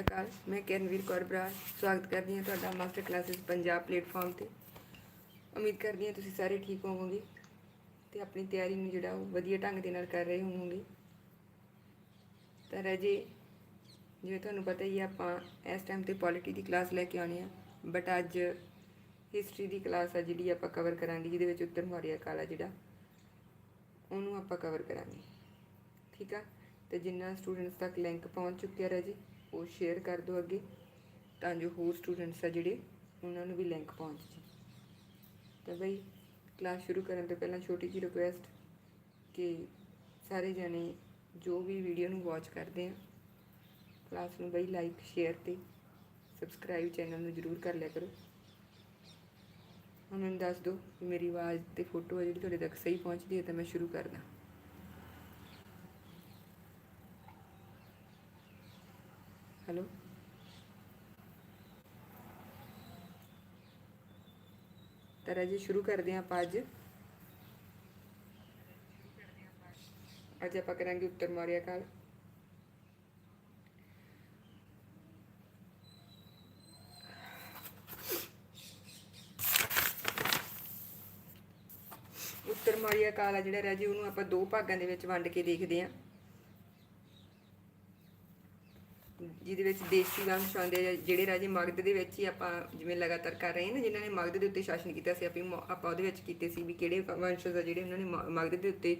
ਸ੍ਰੀ ਅਕਾਲ, ਮੈਂ ਕਿਰਨਵੀਰ ਕੌਰ ਬਰਾੜ ਸਵਾਗਤ ਕਰਦੀ ਹਾਂ ਤੁਹਾਡਾ ਮਾਸਟਰ ਕਲਾਸਿਸ ਪੰਜਾਬ ਪਲੇਟਫਾਰਮ ਤੇ। ਉਮੀਦ ਕਰਦੀ ਹਾਂ ਤੁਸੀਂ ਸਾਰੇ ਠੀਕ ਹੋਵੋਗੇ ਤੇ ਆਪਣੀ ਤਿਆਰੀ ਨੂੰ ਜਿਹੜਾ ਉਹ ਵਧੀਆ ਢੰਗ ਦੇ ਨਾਲ ਕਰ ਰਹੇ ਹੋਵੋਗੇ। ਤਾਂ ਰਾਜੇ, ਜਿਵੇਂ ਤੁਹਾਨੂੰ ਪਤਾ ਹੀ ਹੈ ਆਪਾਂ ਇਸ ਟਾਈਮ ਤੇ ਪੋਲਿਟੀ ਦੀ ਕਲਾਸ ਲੈ ਕੇ ਆਉਣੀ ਆ ਬਟ ਅੱਜ ਹਿਸਟਰੀ ਦੀ ਕਲਾਸ ਆ ਜਿਹੜੀ ਆਪਾਂ ਕਵਰ ਕਰਾਂਗੇ, ਜਿਹਦੇ ਵਿੱਚ ਉੱਤਰ ਮੌਰੀਆ ਕਾਲ ਆ ਜਿਹੜਾ, ਉਹਨੂੰ ਆਪਾਂ ਕਵਰ ਕਰਾਂਗੇ। ਠੀਕ ਆ? ਤੇ ਜਿੰਨਾ ਸਟੂਡੈਂਟਸ ਤੱਕ ਲਿੰਕ ਪਹੁੰਚ ਚੁੱਕਿਆ ਰਾਜੀ ਉਹ ਸ਼ੇਅਰ ਕਰ ਦਿਓ ਅੱਗੇ, ਤਾਂ ਜੋ ਹੋਰ ਸਟੂਡੈਂਟਸ ਆ ਜਿਹੜੇ, ਉਹਨਾਂ ਨੂੰ ਵੀ ਲਿੰਕ ਪਹੁੰਚ ਜੇ ਤਾਂ ਬਈ ਕਲਾਸ ਸ਼ੁਰੂ ਕਰਨ ਤੋਂ ਪਹਿਲਾਂ ਛੋਟੀ ਜਿਹੀ ਰਿਕੁਐਸਟ ਕਿ ਸਾਰੇ ਜਣੇ ਜੋ ਵੀ ਵੀਡੀਓ ਨੂੰ ਵਾਚ ਕਰਦੇ ਆ ਕਲਾਸ ਨੂੰ ਬਈ ਲਾਈਕ ਸ਼ੇਅਰ ਤੇ ਸਬਸਕ੍ਰਾਈਬ ਚੈਨਲ ਨੂੰ ਜਰੂਰ ਕਰ ਲਿਆ ਕਰੋ। ਉਹਨਾਂ ਨੂੰ ਦੱਸ ਦਿਓ ਕਿ ਮੇਰੀ ਆਵਾਜ਼ ਤੇ ਫੋਟੋ ਆ ਜਿਹੜੀ ਤੁਹਾਡੇ ਤੱਕ ਸਹੀ ਪਹੁੰਚਦੀ ਹੈ, ਤਾਂ ਮੈਂ ਸ਼ੁਰੂ ਕਰਦਾ। ਹੈਲੋ ਤਾਂ ਰਾਜੇ ਸ਼ੁਰੂ ਕਰਦੇ ਹਾਂ ਆਪਾਂ ਅੱਜ ਅੱਜ ਆਪਾਂ ਕਰਾਂਗੇ ਉੱਤਰ ਮੌਰੀਆ ਕਾਲ ਉੱਤਰ ਮੌਰੀਆ ਕਾਲ ਆ ਜਿਹੜਾ ਰਹਿ ਰਾਜੇ ਉਹਨੂੰ ਆਪਾਂ ਦੋ ਭਾਗਾਂ ਦੇ ਵਿੱਚ ਵੰਡ ਕੇ ਦੇਖਦੇ ਹਾਂ ਜਿਹਦੇ ਵਿੱਚ ਦੇਸੀ ਵੰਸ਼ ਆਉਂਦੇ ਆ, ਜਿਹੜੇ ਰਾਜੇ ਮਗਧ ਦੇ ਵਿੱਚ ਹੀ ਆਪਾਂ ਜਿਵੇਂ ਲਗਾਤਾਰ ਕਰ ਰਹੇ ਹਾਂ ਨਾ, ਜਿਨ੍ਹਾਂ ਨੇ ਮਗਧ ਦੇ ਉੱਤੇ ਸ਼ਾਸਨ ਕੀਤਾ ਸੀ, ਆਪੀ ਆਪਾਂ ਉਹਦੇ ਵਿੱਚ ਕੀਤੇ ਸੀ ਵੀ ਕਿਹੜੇ ਵੰਸ਼ਜ ਆ ਜਿਹੜੇ ਉਹਨਾਂ ਨੇ ਮ- ਮਗਧ ਦੇ ਉੱਤੇ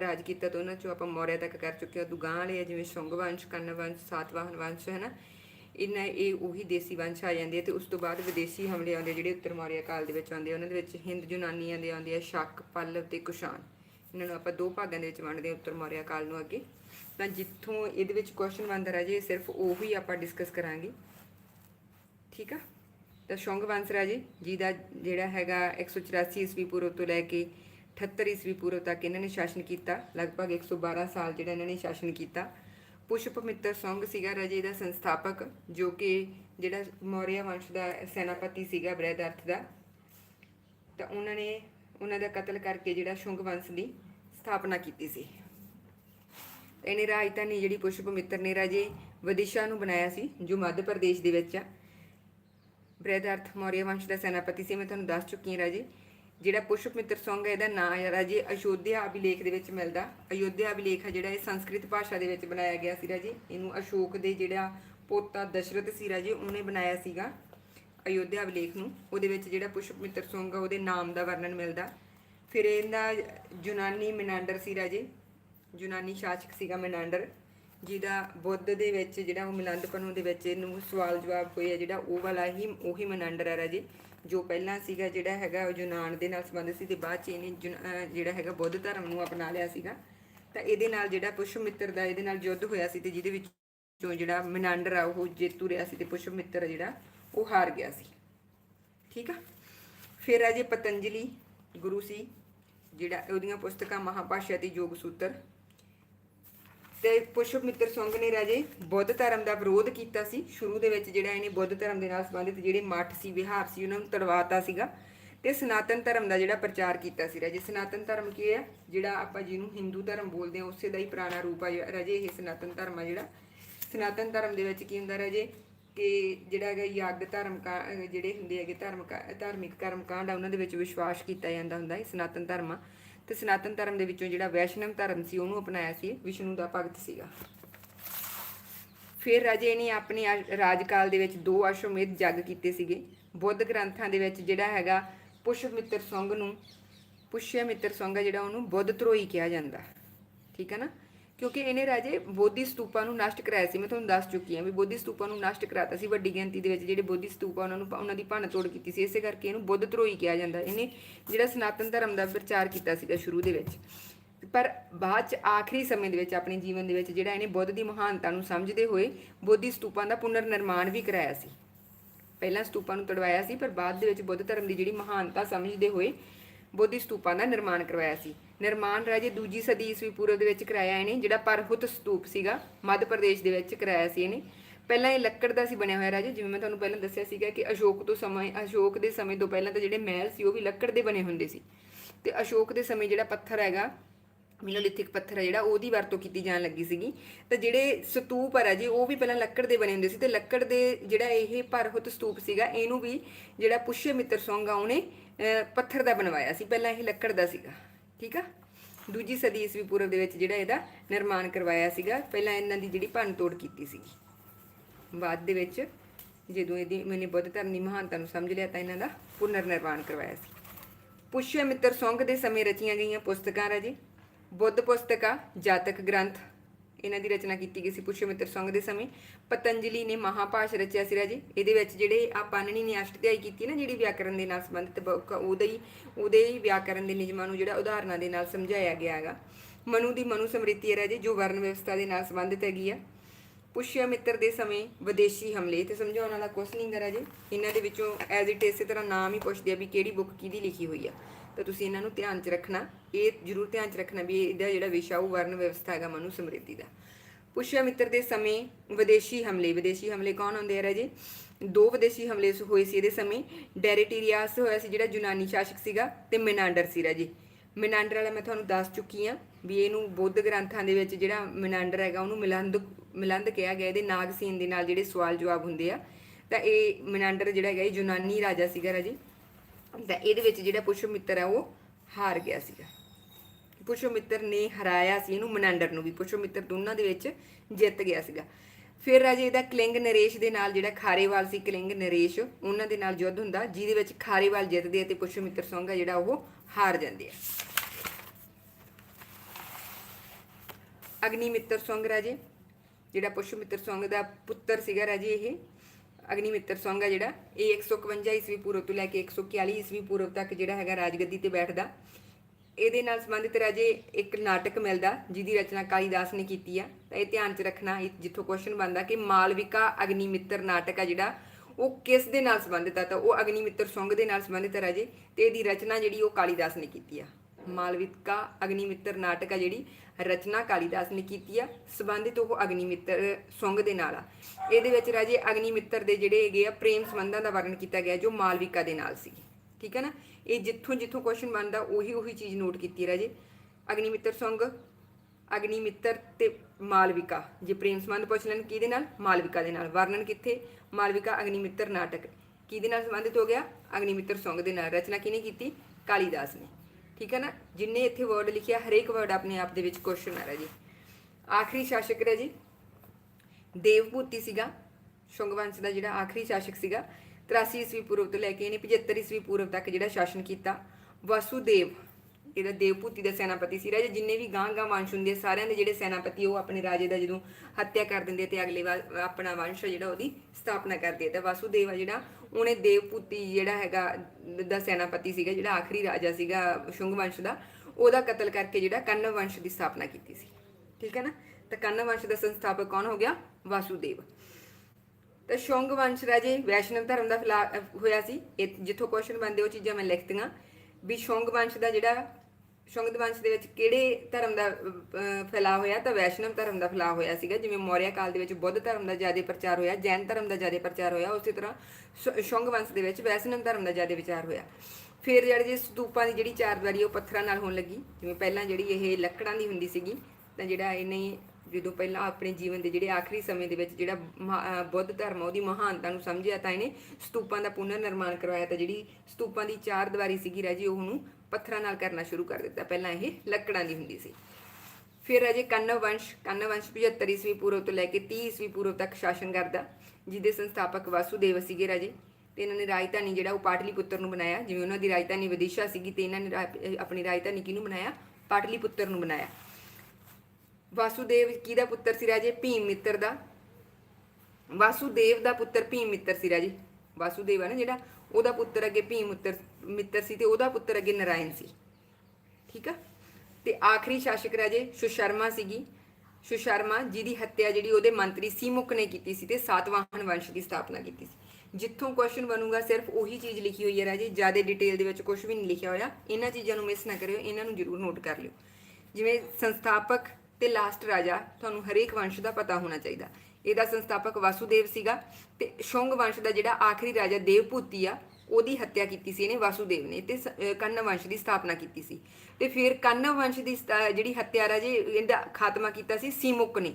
ਰਾਜ ਕੀਤਾ ਤਾਂ ਉਹਨਾਂ ਚੋਂ ਆਪਾਂ ਮੌਰਿਆ ਤੱਕ ਕਰ ਚੁੱਕੇ ਹਾਂ। ਦੁਗਾਂ ਵਾਲੇ ਆ ਜਿਵੇਂ ਸ਼ੁੰਗ ਵੰਸ਼ ਕੰਨ ਵੰਸ਼, ਸਾਤਵਾਹਨ ਵੰਸ਼, ਹੈ ਨਾ? ਇਹਨਾਂ, ਇਹ ਉਹੀ ਦੇਸੀ ਵੰਸ਼ ਆ ਜਾਂਦੇ ਆ ਤੇ ਉਸ ਤੋਂ ਬਾਅਦ ਵਿਦੇਸ਼ੀ ਹਮਲੇ ਆਉਂਦੇ ਆ ਜਿਹੜੇ ਉੱਤਰ ਮੌਰੀਆ ਕਾਲ ਦੇ ਵਿੱਚ ਆਉਂਦੇ ਆ। ਉਹਨਾਂ ਦੇ ਵਿੱਚ ਹਿੰਦ ਯੂਨਾਨੀਆਂ ਦੇ ਆਉਂਦੇ ਆ, ਸ਼ੱਕ, ਪੱਲਵ ਤੇ ਕੁਸ਼ਾਨ। ਇਹਨਾਂ ਨੂੰ ਆਪਾਂ ਦੋ ਭਾਗਾਂ ਦੇ ਵਿੱਚ ਵੰਡਦੇ ਆ ਉੱਤਰ ਮੌਰੀਆ ਕਾਲ ਨੂੰ ਅੱਗੇ। ਤਾਂ ਜਿੱਥੋਂ ਇਹਦੇ ਵਿੱਚ ਕੁਐਸਚਨ ਬਣਦਾ ਰਾਜੇ, ਸਿਰਫ ਉਹੀ ਆਪਾਂ ਡਿਸਕਸ ਕਰਾਂਗੇ। ਠੀਕ ਆ? ਤਾਂ ਸ਼ੁੰਗ ਵੰਸ਼ ਰਾਜੇ ਜਿਹਦਾ ਜਿਹੜਾ ਹੈਗਾ 184 ਈਸਵੀ ਪੂਰਵ ਤੋਂ ਲੈ ਕੇ 78 ਈਸਵੀ ਪੂਰਵ ਤੱਕ ਇਹਨਾਂ ਨੇ ਸ਼ਾਸਨ ਕੀਤਾ, ਲਗਭਗ 112 ਸਾਲ ਜਿਹੜਾ ਇਹਨਾਂ ਨੇ ਸ਼ਾਸਨ ਕੀਤਾ। ਪੁਸ਼ਪ ਮਿੱਤਰ ਸੰਘ ਸੀਗਾ ਰਾਜੇ ਦਾ ਸੰਸਥਾਪਕ, ਜੋ ਕਿ ਜਿਹੜਾ ਮੌਰੀਆ ਵੰਸ਼ ਦਾ ਸੈਨਾਪਤੀ ਸੀਗਾ ਬ੍ਰਹਦਰਥ ਦਾ। ਤਾਂ ਉਹਨਾਂ ਨੇ, ਉਹਨਾਂ ਦਾ ਕਤਲ ਕਰਕੇ ਜਿਹੜਾ ਸ਼ੁੰਗ ਵੰਸ਼ ਦੀ ਸਥਾਪਨਾ ਕੀਤੀ ਸੀ। ਇਹਨੇ ਰਾਜਧਾਨੀ ਜਿਹੜੀ ਪੁਸ਼ਪ ਮਿੱਤਰ ਨੇ ਰਾਜੇ ਵਿਦਿਸ਼ਾ ਨੂੰ ਬਣਾਇਆ ਸੀ, ਜੋ ਮੱਧ ਪ੍ਰਦੇਸ਼ ਦੇ ਵਿੱਚ ਆ। ਬ੍ਰਹਦਰਥ ਮੌਰੀਆ ਵੰਸ਼ ਦਾ ਸੈਨਾਪਤੀ ਸੀ, ਮੈਂ ਤੁਹਾਨੂੰ ਦੱਸ ਚੁੱਕੀ ਹਾਂ ਰਾਜੇ। ਜਿਹੜਾ ਪੁਸ਼ਪ ਮਿੱਤਰ ਸੰਘ ਹੈ, ਇਹਦਾ ਨਾਂ ਹੈ ਰਾਜੇ ਅਯੋਧਿਆ ਅਭਿਲੇਖ ਦੇ ਵਿੱਚ ਮਿਲਦਾ। ਅਯੋਧਿਆ ਅਭਿਲੇਖ ਹੈ ਜਿਹੜਾ ਇਹ ਸੰਸਕ੍ਰਿਤ ਭਾਸ਼ਾ ਦੇ ਵਿੱਚ ਬਣਾਇਆ ਗਿਆ ਸੀ ਰਾਜੇ। ਇਹਨੂੰ ਅਸ਼ੋਕ ਦੇ ਜਿਹੜਾ ਪੋਤਾ ਦਸ਼ਰਥ ਸੀ ਰਾਜੇ, ਉਹਨੇ ਬਣਾਇਆ ਸੀਗਾ ਅਯੋਧਿਆ ਅਭਿਲੇਖ ਨੂੰ। ਉਹਦੇ ਵਿੱਚ ਜਿਹੜਾ ਪੁਸ਼ਪ ਮਿੱਤਰ ਸੰਘ ਆ, ਉਹਦੇ ਨਾਮ ਦਾ ਵਰਣਨ ਮਿਲਦਾ। ਫਿਰ ਇਹਦਾ ਯੂਨਾਨੀ ਮਨਾਂਡਰ ਸੀ ਰਾਜੇ। ਯੂਨਾਨੀ ਸ਼ਾਸਕ ਸੀਗਾ ਮਿਨਾਂਡਰ, ਜਿਹਦਾ ਬੁੱਧ ਦੇ ਵਿੱਚ ਜਿਹੜਾ ਉਹ ਮਿਲੰਦਪਨੂ ਦੇ ਵਿੱਚ ਇਹਨੂੰ ਸਵਾਲ ਜਵਾਬ ਹੋਇਆ ਜਿਹੜਾ ਉਹ ਵਾਲਾ ਹੀ, ਉਹੀ ਮਿਨਾਂਡਰ ਆ ਰਾਜੇ, ਜੋ ਪਹਿਲਾਂ ਸੀਗਾ ਜਿਹੜਾ ਹੈਗਾ ਉਹ ਯੂਨਾਨ ਦੇ ਨਾਲ ਸੰਬੰਧਿਤ ਸੀ ਤੇ ਬਾਅਦ ਚ ਇਹਨੇ ਯੂਨ- ਜਿਹੜਾ ਹੈਗਾ ਬੁੱਧ ਧਰਮ ਨੂੰ ਅਪਣਾ ਲਿਆ ਸੀਗਾ। ਤਾਂ ਇਹਦੇ ਨਾਲ ਜਿਹੜਾ ਪੁਸ਼ਪਮਿੱਤਰ ਦਾ ਇਹਦੇ ਨਾਲ ਯੁੱਧ ਹੋਇਆ ਸੀ ਤੇ ਜਿਹਦੇ ਵਿੱਚ ਜੋ ਜਿਹੜਾ ਮਿਨਾਂਡਰ ਆ ਉਹ ਜੇਤੂ ਰਿਹਾ ਸੀ ਤੇ ਪੁਸ਼ਪਮਿੱਤਰ ਆ ਜਿਹੜਾ ਉਹ ਹਾਰ ਗਿਆ ਸੀ। ਠੀਕ ਆ? ਫਿਰ ਰਾਜੇ ਪਤੰਜਲੀ ਗੁਰੂ ਸੀ, ਜਿਹੜਾ ਉਹਦੀਆਂ ਪੁਸਤਕਾਂ ਮਹਾਭਾਸ਼ਾ ਤੇ ਯੋਗ ਸੂਤਰ ਤੇ ਪੁਸ਼ਪ ਮਿੱਤਰ ਸੰਘ ਨੇ ਰਾਜੇ ਬੁੱਧ ਧਰਮ ਦਾ ਵਿਰੋਧ ਕੀਤਾ ਸੀ। ਸ਼ੁਰੂ ਦੇ ਵਿੱਚ ਜਿਹੜਾ ਇਹਨੇ ਬੁੱਧ ਧਰਮ ਦੇ ਨਾਲ ਸੰਬੰਧਿਤ ਜਿਹੜੇ ਮੱਠ ਸੀ, ਵਿਹਾਰ ਸੀ, ਉਹਨਾਂ ਨੂੰ ਤੜਵਾਤਾ ਸੀਗਾ ਤੇ ਸਨਾਤਨ ਧਰਮ ਦਾ ਜਿਹੜਾ ਪ੍ਰਚਾਰ ਕੀਤਾ ਸੀ ਰਾਜੇ। ਸਨਾਤਨ ਧਰਮ ਕੀ ਹੈ? ਜਿਹੜਾ ਆਪਾਂ ਜਿਹਨੂੰ ਹਿੰਦੂ ਧਰਮ ਬੋਲਦੇ ਹਾਂ, ਉਸੇ ਦਾ ਹੀ ਪੁਰਾਣਾ ਰੂਪ ਆ ਜਿਹੜਾ- ਰਾਜੇ, ਇਹ ਸਨਾਤਨ ਧਰਮ ਆ ਜਿਹੜਾ। ਸਨਾਤਨ ਧਰਮ ਦੇ ਵਿੱਚ ਕੀ ਹੁੰਦਾ ਰਾਜੇ? ਕਿ ਜਿਹੜਾ ਹੈਗਾ ਯੱਗ ਧਰਮ ਕਾ, ਜਿਹੜੇ ਹੁੰਦੇ ਹੈਗੇ ਧਰਮ ਕਾ- ਧਾਰਮਿਕ ਕਰਮ ਕਾਂਡ ਆ, ਉਹਨਾਂ ਦੇ ਵਿੱਚ ਵਿਸ਼ਵਾਸ ਕੀਤਾ ਜਾਂਦਾ ਹੁੰਦਾ ਹੈ ਸਨਾਤਨ ਧਰਮ ਆ। ਤੇ ਸਨਾਤਨ ਧਰਮ ਦੇ ਵਿੱਚੋਂ ਜਿਹੜਾ ਵੈਸ਼ਨਵ ਧਰਮ ਸੀ, ਉਹਨੂੰ ਅਪਣਾਇਆ ਸੀ, ਵਿਸ਼ਨੂੰ ਦਾ ਭਗਤ ਸੀਗਾ। ਫਿਰ ਰਾਜੇ ਨੇ ਆਪਣੇ ਆ- ਰਾਜਕਾਲ ਦੇ ਵਿੱਚ ਦੋ ਅਸ਼ਵਮੇਧ ਯੱਗ ਕੀਤੇ ਸੀਗੇ। ਬੁੱਧ ਗ੍ਰੰਥਾਂ ਦੇ ਵਿੱਚ ਜਿਹੜਾ ਹੈਗਾ ਪੁਸ਼ਪਮਿੱਤਰ ਸੰਘ ਨੂੰ ਪੁਸ਼ਯਮਿੱਤਰ ਸੰਘ ਆ ਜਿਹੜਾ ਉਹਨੂੰ ਬੁੱਧ ਧਰੋਹੀ ਕਿਹਾ ਜਾਂਦਾ। ਠੀਕ ਹੈ ਨਾ? ਕਿਉਂਕਿ ਇਹਨੇ ਰਾਜੇ ਬੋਧੀ ਸਤੂਪਾਂ ਨੂੰ ਨਸ਼ਟ ਕਰਾਇਆ ਸੀ, ਮੈਂ ਤੁਹਾਨੂੰ ਦੱਸ ਚੁੱਕੀ ਹਾਂ ਵੀ ਬੋਧੀ ਸਤੂਪਾਂ ਨੂੰ ਨਸ਼ਟ ਕਰਾਤਾ ਸੀ ਵੱਡੀ ਗਿਣਤੀ ਦੇ ਵਿੱਚ, ਜਿਹੜੇ ਬੋਧੀ ਸਤੂਪਾਂ ਆ, ਉਹਨਾਂ ਨੂੰ, ਉਹਨਾਂ ਦੀ ਭੰਨ ਤੋੜ ਕੀਤੀ ਸੀ, ਇਸੇ ਕਰਕੇ ਇਹਨੂੰ ਬੁੱਧ ਧਰੋਹੀ ਕਿਹਾ ਜਾਂਦਾ। ਇਹਨੇ ਜਿਹੜਾ ਸਨਾਤਨ ਧਰਮ ਦਾ ਪ੍ਰਚਾਰ ਕੀਤਾ ਸੀਗਾ ਸ਼ੁਰੂ ਦੇ ਵਿੱਚ। ਪਰ ਬਾਅਦ ਚ ਆਖਰੀ ਸਮੇਂ ਦੇ ਵਿੱਚ, ਆਪਣੇ ਜੀਵਨ ਦੇ ਵਿੱਚ ਜਿਹੜਾ ਇਹਨੇ ਬੁੱਧ ਦੀ ਮਹਾਨਤਾ ਨੂੰ ਸਮਝਦੇ ਹੋਏ ਬੋਧੀ ਸਤੂਪਾਂ ਦਾ ਪੁਨਰ ਨਿਰਮਾਣ ਵੀ ਕਰਾਇਆ ਸੀ। ਪਹਿਲਾਂ ਸਤੂਪਾਂ ਨੂੰ ਤੜਵਾਇਆ ਸੀ, ਪਰ ਬਾਅਦ ਦੇ ਵਿੱਚ ਬੁੱਧ ਧਰਮ ਦੀ ਜਿਹੜੀ ਮਹਾਨਤਾ ਸਮਝਦੇ ਹੋਏ ਬੋਧੀ ਸਤੂਪਾਂ ਦਾ ਨਿਰਮਾਣ ਕਰਵਾਇਆ ਸੀ। ਨਿਰਮਾਣ ਰਾਜੇ ਦੂਜੀ ਸਦੀ ਈਸਵੀ ਪੂਰਵ ਦੇ ਵਿੱਚ ਕਰਾਇਆ ਇਹਨੇ ਜਿਹੜਾ ਪਰਹੁਤ ਸਤੂਪ ਸੀਗਾ ਮੱਧ ਪ੍ਰਦੇਸ਼ ਦੇ ਵਿੱਚ ਕਰਾਇਆ ਸੀ ਇਹਨੇ। ਪਹਿਲਾਂ ਇਹ ਲੱਕੜ ਦਾ ਸੀ ਬਣਿਆ ਹੋਇਆ ਰਾਜੇ ਜਿਵੇਂ ਮੈਂ ਤੁਹਾਨੂੰ ਪਹਿਲਾਂ ਦੱਸਿਆ ਸੀਗਾ ਕਿ ਅਸ਼ੋਕ ਤੋਂ ਸਮੇਂ ਅਸ਼ੋਕ ਦੇ ਸਮੇਂ ਤੋਂ ਪਹਿਲਾਂ ਤਾਂ ਜਿਹੜੇ ਮਹਿਲ ਸੀ ਉਹ ਵੀ ਲੱਕੜ ਦੇ ਬਣੇ ਹੁੰਦੇ ਸੀ। ਤੇ ਅਸ਼ੋਕ ਦੇ ਸਮੇਂ ਜਿਹੜਾ ਪੱਥਰ ਹੈਗਾ ਮਿਨੋਲਿਥਿਕ ਪੱਥਰ ਹੈ ਜਿਹੜਾ ਉਹਦੀ ਵਰਤੋਂ ਕੀਤੀ ਜਾਣ ਲੱਗੀ ਸੀਗੀ। ਤਾਂ ਜਿਹੜੇ ਸਤੂਪ ਹੈ ਜੀ ਉਹ ਵੀ ਪਹਿਲਾਂ ਲੱਕੜ ਦੇ ਬਣੇ ਹੁੰਦੇ ਸੀ। ਤੇ ਲੱਕੜ ਦੇ ਜਿਹੜਾ ਇਹ ਭਰਹੁਤ ਸਤੂਪ ਸੀਗਾ ਇਹਨੂੰ ਵੀ ਜਿਹੜਾ ਪੁਸ਼ਯ ਮਿੱਤਰ ਸੌਂਗ ਉਹਨੇ ਅਹ, ਪੱਥਰ ਦਾ ਬਣਵਾਇਆ ਸੀ। ਪਹਿਲਾਂ ਇਹ ਲੱਕੜ ਦਾ ਸੀਗਾ। ਠੀਕ ਆ? ਦੂਜੀ ਸਦੀ ਈਸਵੀ ਪੂਰਵ ਦੇ ਵਿੱਚ ਜਿਹੜਾ ਇਹਦਾ ਨਿਰਮਾਣ ਕਰਵਾਇਆ ਸੀਗਾ, ਪਹਿਲਾਂ ਇਹਨਾਂ ਦੀ ਜਿਹੜੀ ਭੰਨ ਤੋੜ ਕੀਤੀ ਸੀਗੀ। ਬਾਅਦ ਦੇ ਵਿੱਚ ਜਦੋਂ ਇਹਦੀ ਮੈਨੇ ਬੁੱਧ ਧਰਮ ਦੀ ਮਹਾਨਤਾ ਨੂੰ ਸਮਝ ਲਿਆ ਤਾਂ ਇਹਨਾਂ ਦਾ ਪੁਨਰ ਨਿਰਮਾਣ ਕਰਵਾਇਆ ਸੀ। ਪੁਸ਼ਯ ਮਿੱਤਰ ਸੌਂਗ ਦੇ ਸਮੇਂ ਰਚੀਆਂ ਗਈਆਂ ਪੁਸਤਕਾਂ ਰਾਜੇ। ਬੁੱਧ ਪੁਸਤਕਾ, ਜਾਤਕ ਗ੍ਰੰਥ ਇਹਨਾਂ ਦੀ ਰਚਨਾ ਕੀਤੀ ਗਈ ਸੀ ਪੁਸ਼ਯ ਮਿੱਤਰ ਦੇ ਸਮੇਂ। ਪਤੰਜਲੀ ਨੇ ਮਹਾਭਾਸ਼ ਰਚਿਆ ਸੀ ਰਾਜੀ। ਇਹਦੇ ਵਿੱਚ ਜਿਹੜੇ ਆ ਪਾਣਨੀ ਨੇ ਅਸ਼ਟਧਿਆਈ ਕੀਤੀ ਨਾ ਜਿਹੜੀ ਵਿਆਕਰਣ ਦੇ ਨਾਲ ਸੰਬੰਧਿਤ ਉਹਦੇ ਹੀ ਉਹਦੇ ਹੀ ਵਿਆਕਰਣ ਦੇ ਨਿਯਮਾਂ ਨੂੰ ਜਿਹੜਾ ਉਦਾਹਰਨਾਂ ਦੇ ਨਾਲ ਸਮਝਾਇਆ ਗਿਆ ਹੈਗਾ। ਮਨੂ ਦੀ ਮਨੂ ਸਮ੍ਰਿਤੀ ਹੈ ਰਾਜੀ, ਜੋ ਵਰਨ ਵਿਵਸਥਾ ਦੇ ਨਾਲ ਸੰਬੰਧਿਤ ਹੈਗੀ ਆ। ਪੁਸ਼ਯ ਮਿੱਤਰ ਦੇ ਸਮੇਂ ਵਿਦੇਸ਼ੀ ਹਮਲੇ ਤੇ ਸਮਝਾਉਣ ਵਾਲਾ ਕੁਛ ਨਹੀਂ ਕਰਾ ਜੀ ਇਹਨਾਂ ਦੇ ਵਿੱਚੋਂ ਐਜ਼ ਇਟ ਇਸੇ ਤਰ੍ਹਾਂ ਨਾਮ ਹੀ ਪੁੱਛਦੇ ਆ ਵੀ ਕਿਹੜੀ ਬੁੱਕ ਕਿਹਦੀ ਲਿਖੀ ਹੋਈ ਆ। ਤਾਂ ਤੁਸੀਂ ਇਹਨਾਂ ਨੂੰ ਧਿਆਨ 'ਚ ਰੱਖਣਾ। ਇਹ ਜ਼ਰੂਰ ਧਿਆਨ 'ਚ ਰੱਖਣਾ ਵੀ ਇਹਦਾ ਜਿਹੜਾ ਵਿਸ਼ਾ ਉਹ ਵਰਨ ਵਿਵਸਥਾ ਹੈਗਾ ਮਨੂ ਸਮ੍ਰਿਤੀ ਦਾ। ਪੁਸ਼ਯ ਮਿੱਤਰ ਦੇ ਸਮੇਂ ਵਿਦੇਸ਼ੀ ਹਮਲੇ। ਵਿਦੇਸ਼ੀ ਹਮਲੇ ਕੌਣ ਹੁੰਦੇ ਆ ਰਾਜੇ? ਦੋ ਵਿਦੇਸ਼ੀ ਹਮਲੇ ਹੋਏ ਸੀ ਇਹਦੇ ਸਮੇਂ। ਡੈਰੀਟੀਰੀਆਸ ਹੋਇਆ ਸੀ ਜਿਹੜਾ ਯੂਨਾਨੀ ਸ਼ਾਸਕ ਸੀਗਾ ਤੇ ਮਿਨਾਂਡਰ ਸੀ ਰਾਜੇ। ਮਿਨਾਂਡਰ ਵਾਲਾ ਮੈਂ ਤੁਹਾਨੂੰ ਦੱਸ ਚੁੱਕੀ ਆ ਵੀ ਇਹਨੂੰ ਬੁੱਧ ਗ੍ਰੰਥਾਂ ਦੇ ਵਿੱਚ ਜਿਹੜਾ ਮਿਨਾਂਡਰ ਹੈਗਾ ਉਹਨੂੰ ਮਿਲੰਦ ਮਿਲੰਦ ਕਿਹਾ ਗਿਆ। ਇਹਦੇ ਨਾਗਸੀਨ ਦੇ ਨਾਲ ਜਿਹੜੇ ਸਵਾਲ ਜਵਾਬ ਹੁੰਦੇ ਆ। ਤਾਂ ਇਹ ਮਿਨਾਂਡਰ ਜਿਹੜਾ ਹੈਗਾ ਇਹ ਯੂਨਾਨੀ ਰਾਜਾ ਸੀਗਾ ਰਾਜੇ। ਤਾਂ ਇਹਦੇ ਵਿੱਚ ਜਿਹੜਾ ਪੁਸ਼ਪਮਿੱਤਰ ਹੈ ਉਹ ਹਾਰ ਗਿਆ ਸੀਗਾ। ਪੁਸ਼ਪਮਿੱਤਰ ਨੇ ਹਰਾਇਆ ਸੀ ਇਹਨੂੰ, ਮਨੰਡਰ ਨੂੰ ਵੀ। ਪੁਸ਼ਪਮਿੱਤਰ ਦੋਨਾਂ ਦੇ ਵਿੱਚ ਜਿੱਤ ਗਿਆ ਸੀਗਾ। ਫਿਰ ਰਾਜੇ ਇਹਦਾ ਕਲਿੰਗ ਨਰੇਸ਼ ਦੇ ਨਾਲ ਜਿਹੜਾ ਖਾਰੇਵਾਲ ਸੀ, ਕਲਿੰਗ ਨਰੇਸ਼, ਉਹਨਾਂ ਦੇ ਨਾਲ ਯੁੱਧ ਹੁੰਦਾ, ਜਿਹਦੇ ਵਿੱਚ ਖਾਰੇਵਾਲ ਜਿੱਤਦੇ ਆ ਤੇ ਪੁਸ਼ਪਮਿੱਤਰ ਸੌਂਗਾ ਜਿਹੜਾ ਉਹ ਹਾਰ ਜਾਂਦੇ ਆ। ਅਗਨੀ ਮਿੱਤਰ ਸੌਂਗ ਰਾਜੇ, ਜਿਹੜਾ ਪੁਸ਼ਪਮਿੱਤਰ ਸੌਂਗ ਦਾ ਪੁੱਤਰ ਸੀਗਾ ਰਾਜੇ ਇਹ ਅਗਨੀਮਿੱਤਰ ਸੌਂਗ ਆ ਜਿਹੜਾ, ਇਹ 151 ਈਸਵੀ ਪੂਰਵ ਤੋਂ ਲੈ ਕੇ 141 ਈਸਵੀ ਪੂਰਵ ਤੱਕ ਜਿਹੜਾ ਹੈਗਾ ਰਾਜਗੱਦੀ ਤੇ ਬੈਠਦਾ। ਇਹਦੇ ਨਾਲ ਸੰਬੰਧਿਤ ਰਾਜੇ ਇੱਕ ਨਾਟਕ ਮਿਲਦਾ, ਜਿਹਦੀ ਰਚਨਾ ਕਾਲੀਦਾਸ ਨੇ ਕੀਤੀ ਆ। ਤਾਂ ਇਹ ਧਿਆਨ 'ਚ ਰੱਖਣਾ ਜਿੱਥੋਂ ਕੁਐਸਚਨ ਬਣਦਾ ਕਿ ਮਾਲਵਿਕਾ ਅਗਨੀ ਮਿੱਤਰ ਨਾਟਕ ਆ ਜਿਹੜਾ, ਉਹ ਕਿਸ ਦੇ ਨਾਲ ਸੰਬੰਧਿਤ ਆ? ਤਾਂ ਉਹ ਅਗਨੀ ਮਿੱਤਰ ਸੰਘ ਦੇ ਨਾਲ ਸੰਬੰਧਿਤ ਆ ਰਾਜੇ, ਤੇ ਇਹਦੀ ਰਚਨਾ ਜਿਹੜੀ ਉਹ ਕਾਲੀਦਾਸ ਨੇ ਕੀਤੀ ਆ। ਮਾਲਵਿਕਾ ਅਗਨੀ ਮਿੱਤਰ ਨਾਟਕ ਆ ਜਿਹੜੀ ਰਚਨਾ ਕਾਲੀਦਾਸ ਨੇ ਕੀਤੀ ਆ, ਸੰਬੰਧਿਤ ਉਹ ਅਗਨੀ ਮਿੱਤਰ ਸੌਂਗ ਦੇ ਨਾਲ ਆ। ਇਹਦੇ ਵਿੱਚ ਰਾਜੇ ਅਗਨੀ ਮਿੱਤਰ ਦੇ ਜਿਹੜੇ ਹੈਗੇ ਆ, ਪ੍ਰੇਮ ਸੰਬੰਧਾਂ ਦਾ ਵਰਣਨ ਕੀਤਾ ਗਿਆ ਜੋ ਮਾਲਵਿਕਾ ਦੇ ਨਾਲ ਸੀ। ਠੀਕ ਹੈ ਨਾ? ਇਹ ਜਿੱਥੋਂ ਜਿੱਥੋਂ ਕੁਐਸਚਨ ਬਣਦਾ, ਉਹੀ ਉਹੀ ਚੀਜ਼ ਨੋਟ ਕੀਤੀ ਰਾਜੇ ਅਗਨੀ ਮਿੱਤਰ ਅਗਨੀਮਿੱਤਰ ਅਗਨੀ ਮਿੱਤਰ ਤੇ ਮਾਲਵਿਕਾ। ਜੇ ਪ੍ਰੇਮ ਸੰਬੰਧ ਪੁੱਛ ਲੈਣ, ਕਿਹਦੇ ਨਾਲ? ਮਾਲਵਿਕਾ ਦੇ ਨਾਲ। ਵਰਣਨ ਕਿੱਥੇ? ਮਾਲਵਿਕਾ ਅਗਨੀ ਮਿੱਤਰ ਨਾਟਕ। ਕਿਹਦੇ ਨਾਲ ਸੰਬੰਧਿਤ ਹੋ ਗਿਆ? ਅਗਨੀ ਮਿੱਤਰ ਸੌਂਗ ਦੇ ਨਾਲ। ਰਚਨਾ ਕਿਹਨੇ ਕੀਤੀ? ਕਾਲੀਦਾਸ ਨੇ। ਠੀਕ ਹੈ ਨਾ? ਜਿੰਨੇ ਇੱਥੇ ਵਰਡ ਲਿਖਿਆ, ਹਰੇਕ ਵਰਡ ਆਪਣੇ ਆਪ ਦੇ ਵਿੱਚ ਕੁਐਸਚਨ ਆ ਰਿਹਾ ਜੀ। ਆਖਰੀ ਸ਼ਾਸਕ ਰਿਹਾ ਰਾਜੇ ਦੇਵਭੂਤੀ ਸੀਗਾ। ਸ਼ੁੰਗਵੰਸ਼ ਦਾ ਜਿਹੜਾ ਆਖਰੀ ਸ਼ਾਸਕ ਸੀਗਾ। 83 ਈਸਵੀ ਪੂਰਵ ਤੋਂ ਲੈ ਕੇ ਇਹਨੇ 75 ਈਸਵੀ ਪੂਰਵ ਤੱਕ ਜਿਹੜਾ ਸ਼ਾਸਨ ਕੀਤਾ। ਵਾਸੂਦੇਵ। ਇਹਦਾ ਦੇਵਭੂਤੀ ਦਾ ਸੈਨਾਪਤੀ ਸੀ। ਰਾਜੇ ਜਿੰਨੇ ਵੀ ਗਾਂ ਗਾਂ ਵੰਸ਼ ਹੁੰਦੇ ਆ, ਸਾਰਿਆਂ ਦੇ ਜਿਹੜੇ ਸੈਨਾਪਤੀ ਉਹ ਆਪਣੇ ਰਾਜੇ ਦਾ ਜਦੋਂ ਹੱਤਿਆ ਕਰ ਦਿੰਦੇ ਤੇ ਅਗਲੇ ਵਾਰ ਆਪਣਾ ਵੰਸ਼ ਜਿਹੜਾ ਉਹਦੀ ਸਥਾਪਨਾ ਕਰਦੇ ਆ। ਵਾਸੂਦੇਵ ਆ ਜਿਹੜਾ ਉਹਨੇ ਦੇਵਭੂਤੀ ਜਿਹੜਾ ਹੈਗਾ ਦਾ ਸੈਨਾਪਤੀ ਸੀਗਾ ਜਿਹੜਾ ਆਖਰੀ ਰਾਜਾ ਸੀਗਾ ਸ਼ੁੰਗ ਵੰਸ਼ ਦਾ ਉਹਦਾ ਕਤਲ ਕਰਕੇ ਜਿਹੜਾ ਕੰਨਵ ਵੰਸ਼ ਦੀ ਸਥਾਪਨਾ ਕੀਤੀ ਸੀ। ਠੀਕ ਹੈ ਨਾ? ਤਾਂ ਕੰਨਵ ਵੰਸ਼ ਦਾ ਸੰਸਥਾਪਕ ਕੌਣ ਹੋ ਗਿਆ? ਵਾਸੂਦੇਵ। ਤਾਂ ਸ਼ੌਂਗ ਵੰਸ਼ ਰਾਜੇ ਵੈਸ਼ਨਵ ਧਰਮ ਦਾ ਫੈਲਾ ਹੋਇਆ ਸੀ। ਜਿੱਥੋਂ ਕੁਐਸਚਨ ਬਣਦੇ ਉਹ ਚੀਜ਼ਾਂ ਮੈਂ ਲਿਖਤੀਆਂ। ਵੀ ਸ਼ੌਂਗ ਵੰਸ਼ ਦਾ ਜਿਹੜਾ ਸ਼ੁੰਗ ਵੰਸ਼ ਦੇ ਵਿੱਚ ਕਿਹੜੇ ਧਰਮ ਦਾ ਫੈਲਾਅ ਹੋਇਆ? ਤਾਂ ਵੈਸ਼ਨਵ ਧਰਮ ਦਾ ਫੈਲਾਅ ਹੋਇਆ ਸੀਗਾ, ਜਿਵੇਂ ਮੌਰਿਆ ਕਾਲ ਦੇ ਵਿੱਚ ਬੁੱਧ ਧਰਮ ਦਾ ਜ਼ਿਆਦਾ ਪ੍ਰਚਾਰ ਹੋਇਆ, ਜੈਨ ਧਰਮ ਦਾ ਜ਼ਿਆਦਾ ਪ੍ਰਚਾਰ ਹੋਇਆ, ਉਸੇ ਤਰ੍ਹਾਂ ਸ਼ੁੰਗ ਵੰਸ਼ ਦੇ ਵਿੱਚ ਵੈਸ਼ਨਵ ਧਰਮ ਦਾ ਜ਼ਿਆਦਾ ਵਿਚਾਰ ਹੋਇਆ। ਫਿਰ ਜਿਹੜੇ ਜੇ ਸਤੂਪਾਂ ਦੀ ਜਿਹੜੀ ਚਾਰਦੀਵਾਰੀ ਉਹ ਪੱਥਰਾਂ ਨਾਲ ਹੋਣ ਲੱਗੀ, ਜਿਵੇਂ ਪਹਿਲਾਂ ਜਿਹੜੀ ਇਹ ਲੱਕੜਾਂ ਦੀ ਹੁੰਦੀ ਸੀਗੀ, ਤਾਂ ਜਿਹੜਾ ਇਹਨੇ ਜਦੋਂ ਪਹਿਲਾਂ ਆਪਣੇ ਜੀਵਨ ਦੇ ਜਿਹੜੇ ਆਖਰੀ ਸਮੇਂ ਦੇ ਵਿੱਚ ਜਿਹੜਾ ਬੁੱਧ ਧਰਮ ਉਹਦੀ ਮਹਾਨਤਾ ਨੂੰ ਸਮਝਿਆ, ਤਾਂ ਇਹਨੇ ਸਤੂਪਾਂ ਦਾ ਪੁਨਰ ਨਿਰਮਾਣ ਕਰਵਾਇਆ, ਤਾਂ ਜਿਹੜੀ ਸਤੂਪਾਂ ਦੀ ਚਾਰ ਦੀਵਾਰੀ ਸੀਗੀ ਰਾਜੀ, ਉਹਨੂੰ ਪੱਥਰਾਂ ਨਾਲ ਕਰਨਾ ਸ਼ੁਰੂ ਕਰ ਦਿੱਤਾ। ਪਹਿਲਾਂ ਇਹ ਲੱਕੜਾਂ ਦੀ ਹੁੰਦੀ ਸੀ। ਫਿਰ ਅਜੇ ਕੰਨਵ ਵੰਸ਼ ਕੰਨਵ ਵੰਸ਼ 75 ਈਸਵੀ ਪੂਰਵ ਤੋਂ ਲੈ ਕੇ 30 ਈਸਵੀ ਪੂਰਵ ਤੱਕ ਸ਼ਾਸਨ ਕਰਦਾ, ਜਿਹਦੇ ਸੰਸਥਾਪਕ ਵਾਸੂਦੇਵ ਸੀਗੇ ਰਾਜੇ ਤੇ ਇਹਨਾਂ ਨੇ ਰਾਜਧਾਨੀ ਜਿਹੜਾ ਉਹ ਪਾਟਲੀਪੁੱਤਰ ਨੂੰ ਬਣਾਇਆ। ਜਿਵੇਂ ਉਹਨਾਂ ਦੀ ਰਾਜਧਾਨੀ ਵਿਦਿਸ਼ਾ ਸੀਗੀ, ਤੇ ਇਹਨਾਂ ਨੇ ਰਾ- ਆਪਣੀ ਰਾਜਧਾਨੀ ਕਿਹਨੂੰ ਬਣਾਇਆ? ਪਾਟਲੀਪੁੱਤਰ ਨੂੰ ਬਣਾਇਆ। ਵਾਸੂਦੇਵ ਕਿਹਦਾ ਪੁੱਤਰ ਸੀ ਰਾਜੇ? ਭੀਮ ਮਿੱਤਰ ਦਾ। ਵਾਸੂਦੇਵ ਦਾ ਪੁੱਤਰ ਭੀਮ ਮਿੱਤਰ ਸੀ ਰਾਜੇ। ਵਾਸੂਦੇਵ ਆ ਨਾ ਜਿਹੜਾ, ਉਹਦਾ ਪੁੱਤਰ ਅੱਗੇ ਭੀਮ ਮਿੱਤਰ ਮਿੱਤਰ ਸੀ ਤੇ ਉਹਦਾ ਪੁੱਤਰ ਅੱਗੇ ਨਰਾਇਣ ਸੀ। ਠੀਕ ਆ? ਤੇ ਆਖਰੀ ਸ਼ਾਸਕ ਰਾਜੇ ਸੁਸ਼ਰਮਾ ਸੀਗੀ। ਸੁਸ਼ਰਮਾ ਜਿਹਦੀ ਹੱਤਿਆ ਜਿਹੜੀ ਉਹਦੇ ਮੰਤਰੀ ਸੀਮੁਖ ਨੇ ਕੀਤੀ ਸੀ ਤੇ ਸਾਤਵਾਹਨ ਵੰਸ਼ ਦੀ ਸਥਾਪਨਾ ਕੀਤੀ ਸੀ। ਜਿੱਥੋਂ ਕੁਐਸਚਨ ਬਣੂਗਾ ਸਿਰਫ ਉਹੀ ਚੀਜ਼ ਲਿਖੀ ਹੋਈ ਹੈ ਰਾਜੇ, ਜ਼ਿਆਦਾ ਡਿਟੇਲ ਦੇ ਵਿੱਚ ਕੁਝ ਵੀ ਨਹੀਂ ਲਿਖਿਆ ਹੋਇਆ। ਇਹਨਾਂ ਚੀਜ਼ਾਂ ਨੂੰ ਮਿਸ ਨਾ ਕਰਿਓ, ਇਹਨਾਂ ਨੂੰ ਜ਼ਰੂਰ ਨੋਟ ਕਰ ਲਿਓ। ਜਿਵੇਂ ਸੰਸਥਾਪਕ ਤੇ ਲਾਸਟ ਰਾਜਾ, ਤੁਹਾਨੂੰ ਹਰੇਕ ਵੰਸ਼ ਦਾ ਪਤਾ ਹੋਣਾ ਚਾਹੀਦਾ। ਇਹਦਾ ਸੰਸਥਾਪਕ ਵਾਸੂਦੇਵ ਸੀਗਾ ਤੇ ਸ਼ੁੰਗ ਵੰਸ਼ ਦਾ ਜਿਹੜਾ ਆਖਰੀ ਰਾਜਾ ਦੇਵਭੂਤੀ ਆ ਉਹਦੀ ਹੱਤਿਆ ਕੀਤੀ ਸੀ ਇਹਨੇ ਵਾਸੂਦੇਵ ਨੇ ਤੇ ਸ- ਵੰਸ਼ ਦੀ ਸਥਾਪਨਾ ਕੀਤੀ ਸੀ। ਤੇ ਫਿਰ ਕੰਨ ਵੰਸ਼ ਦੀ ਜਿਹੜੀ ਹੱਤਿਆ ਰਾਜੇ ਇਹਦਾ ਖਾਤਮਾ ਕੀਤਾ ਸੀ ਸੀਮੁਕ ਨੇ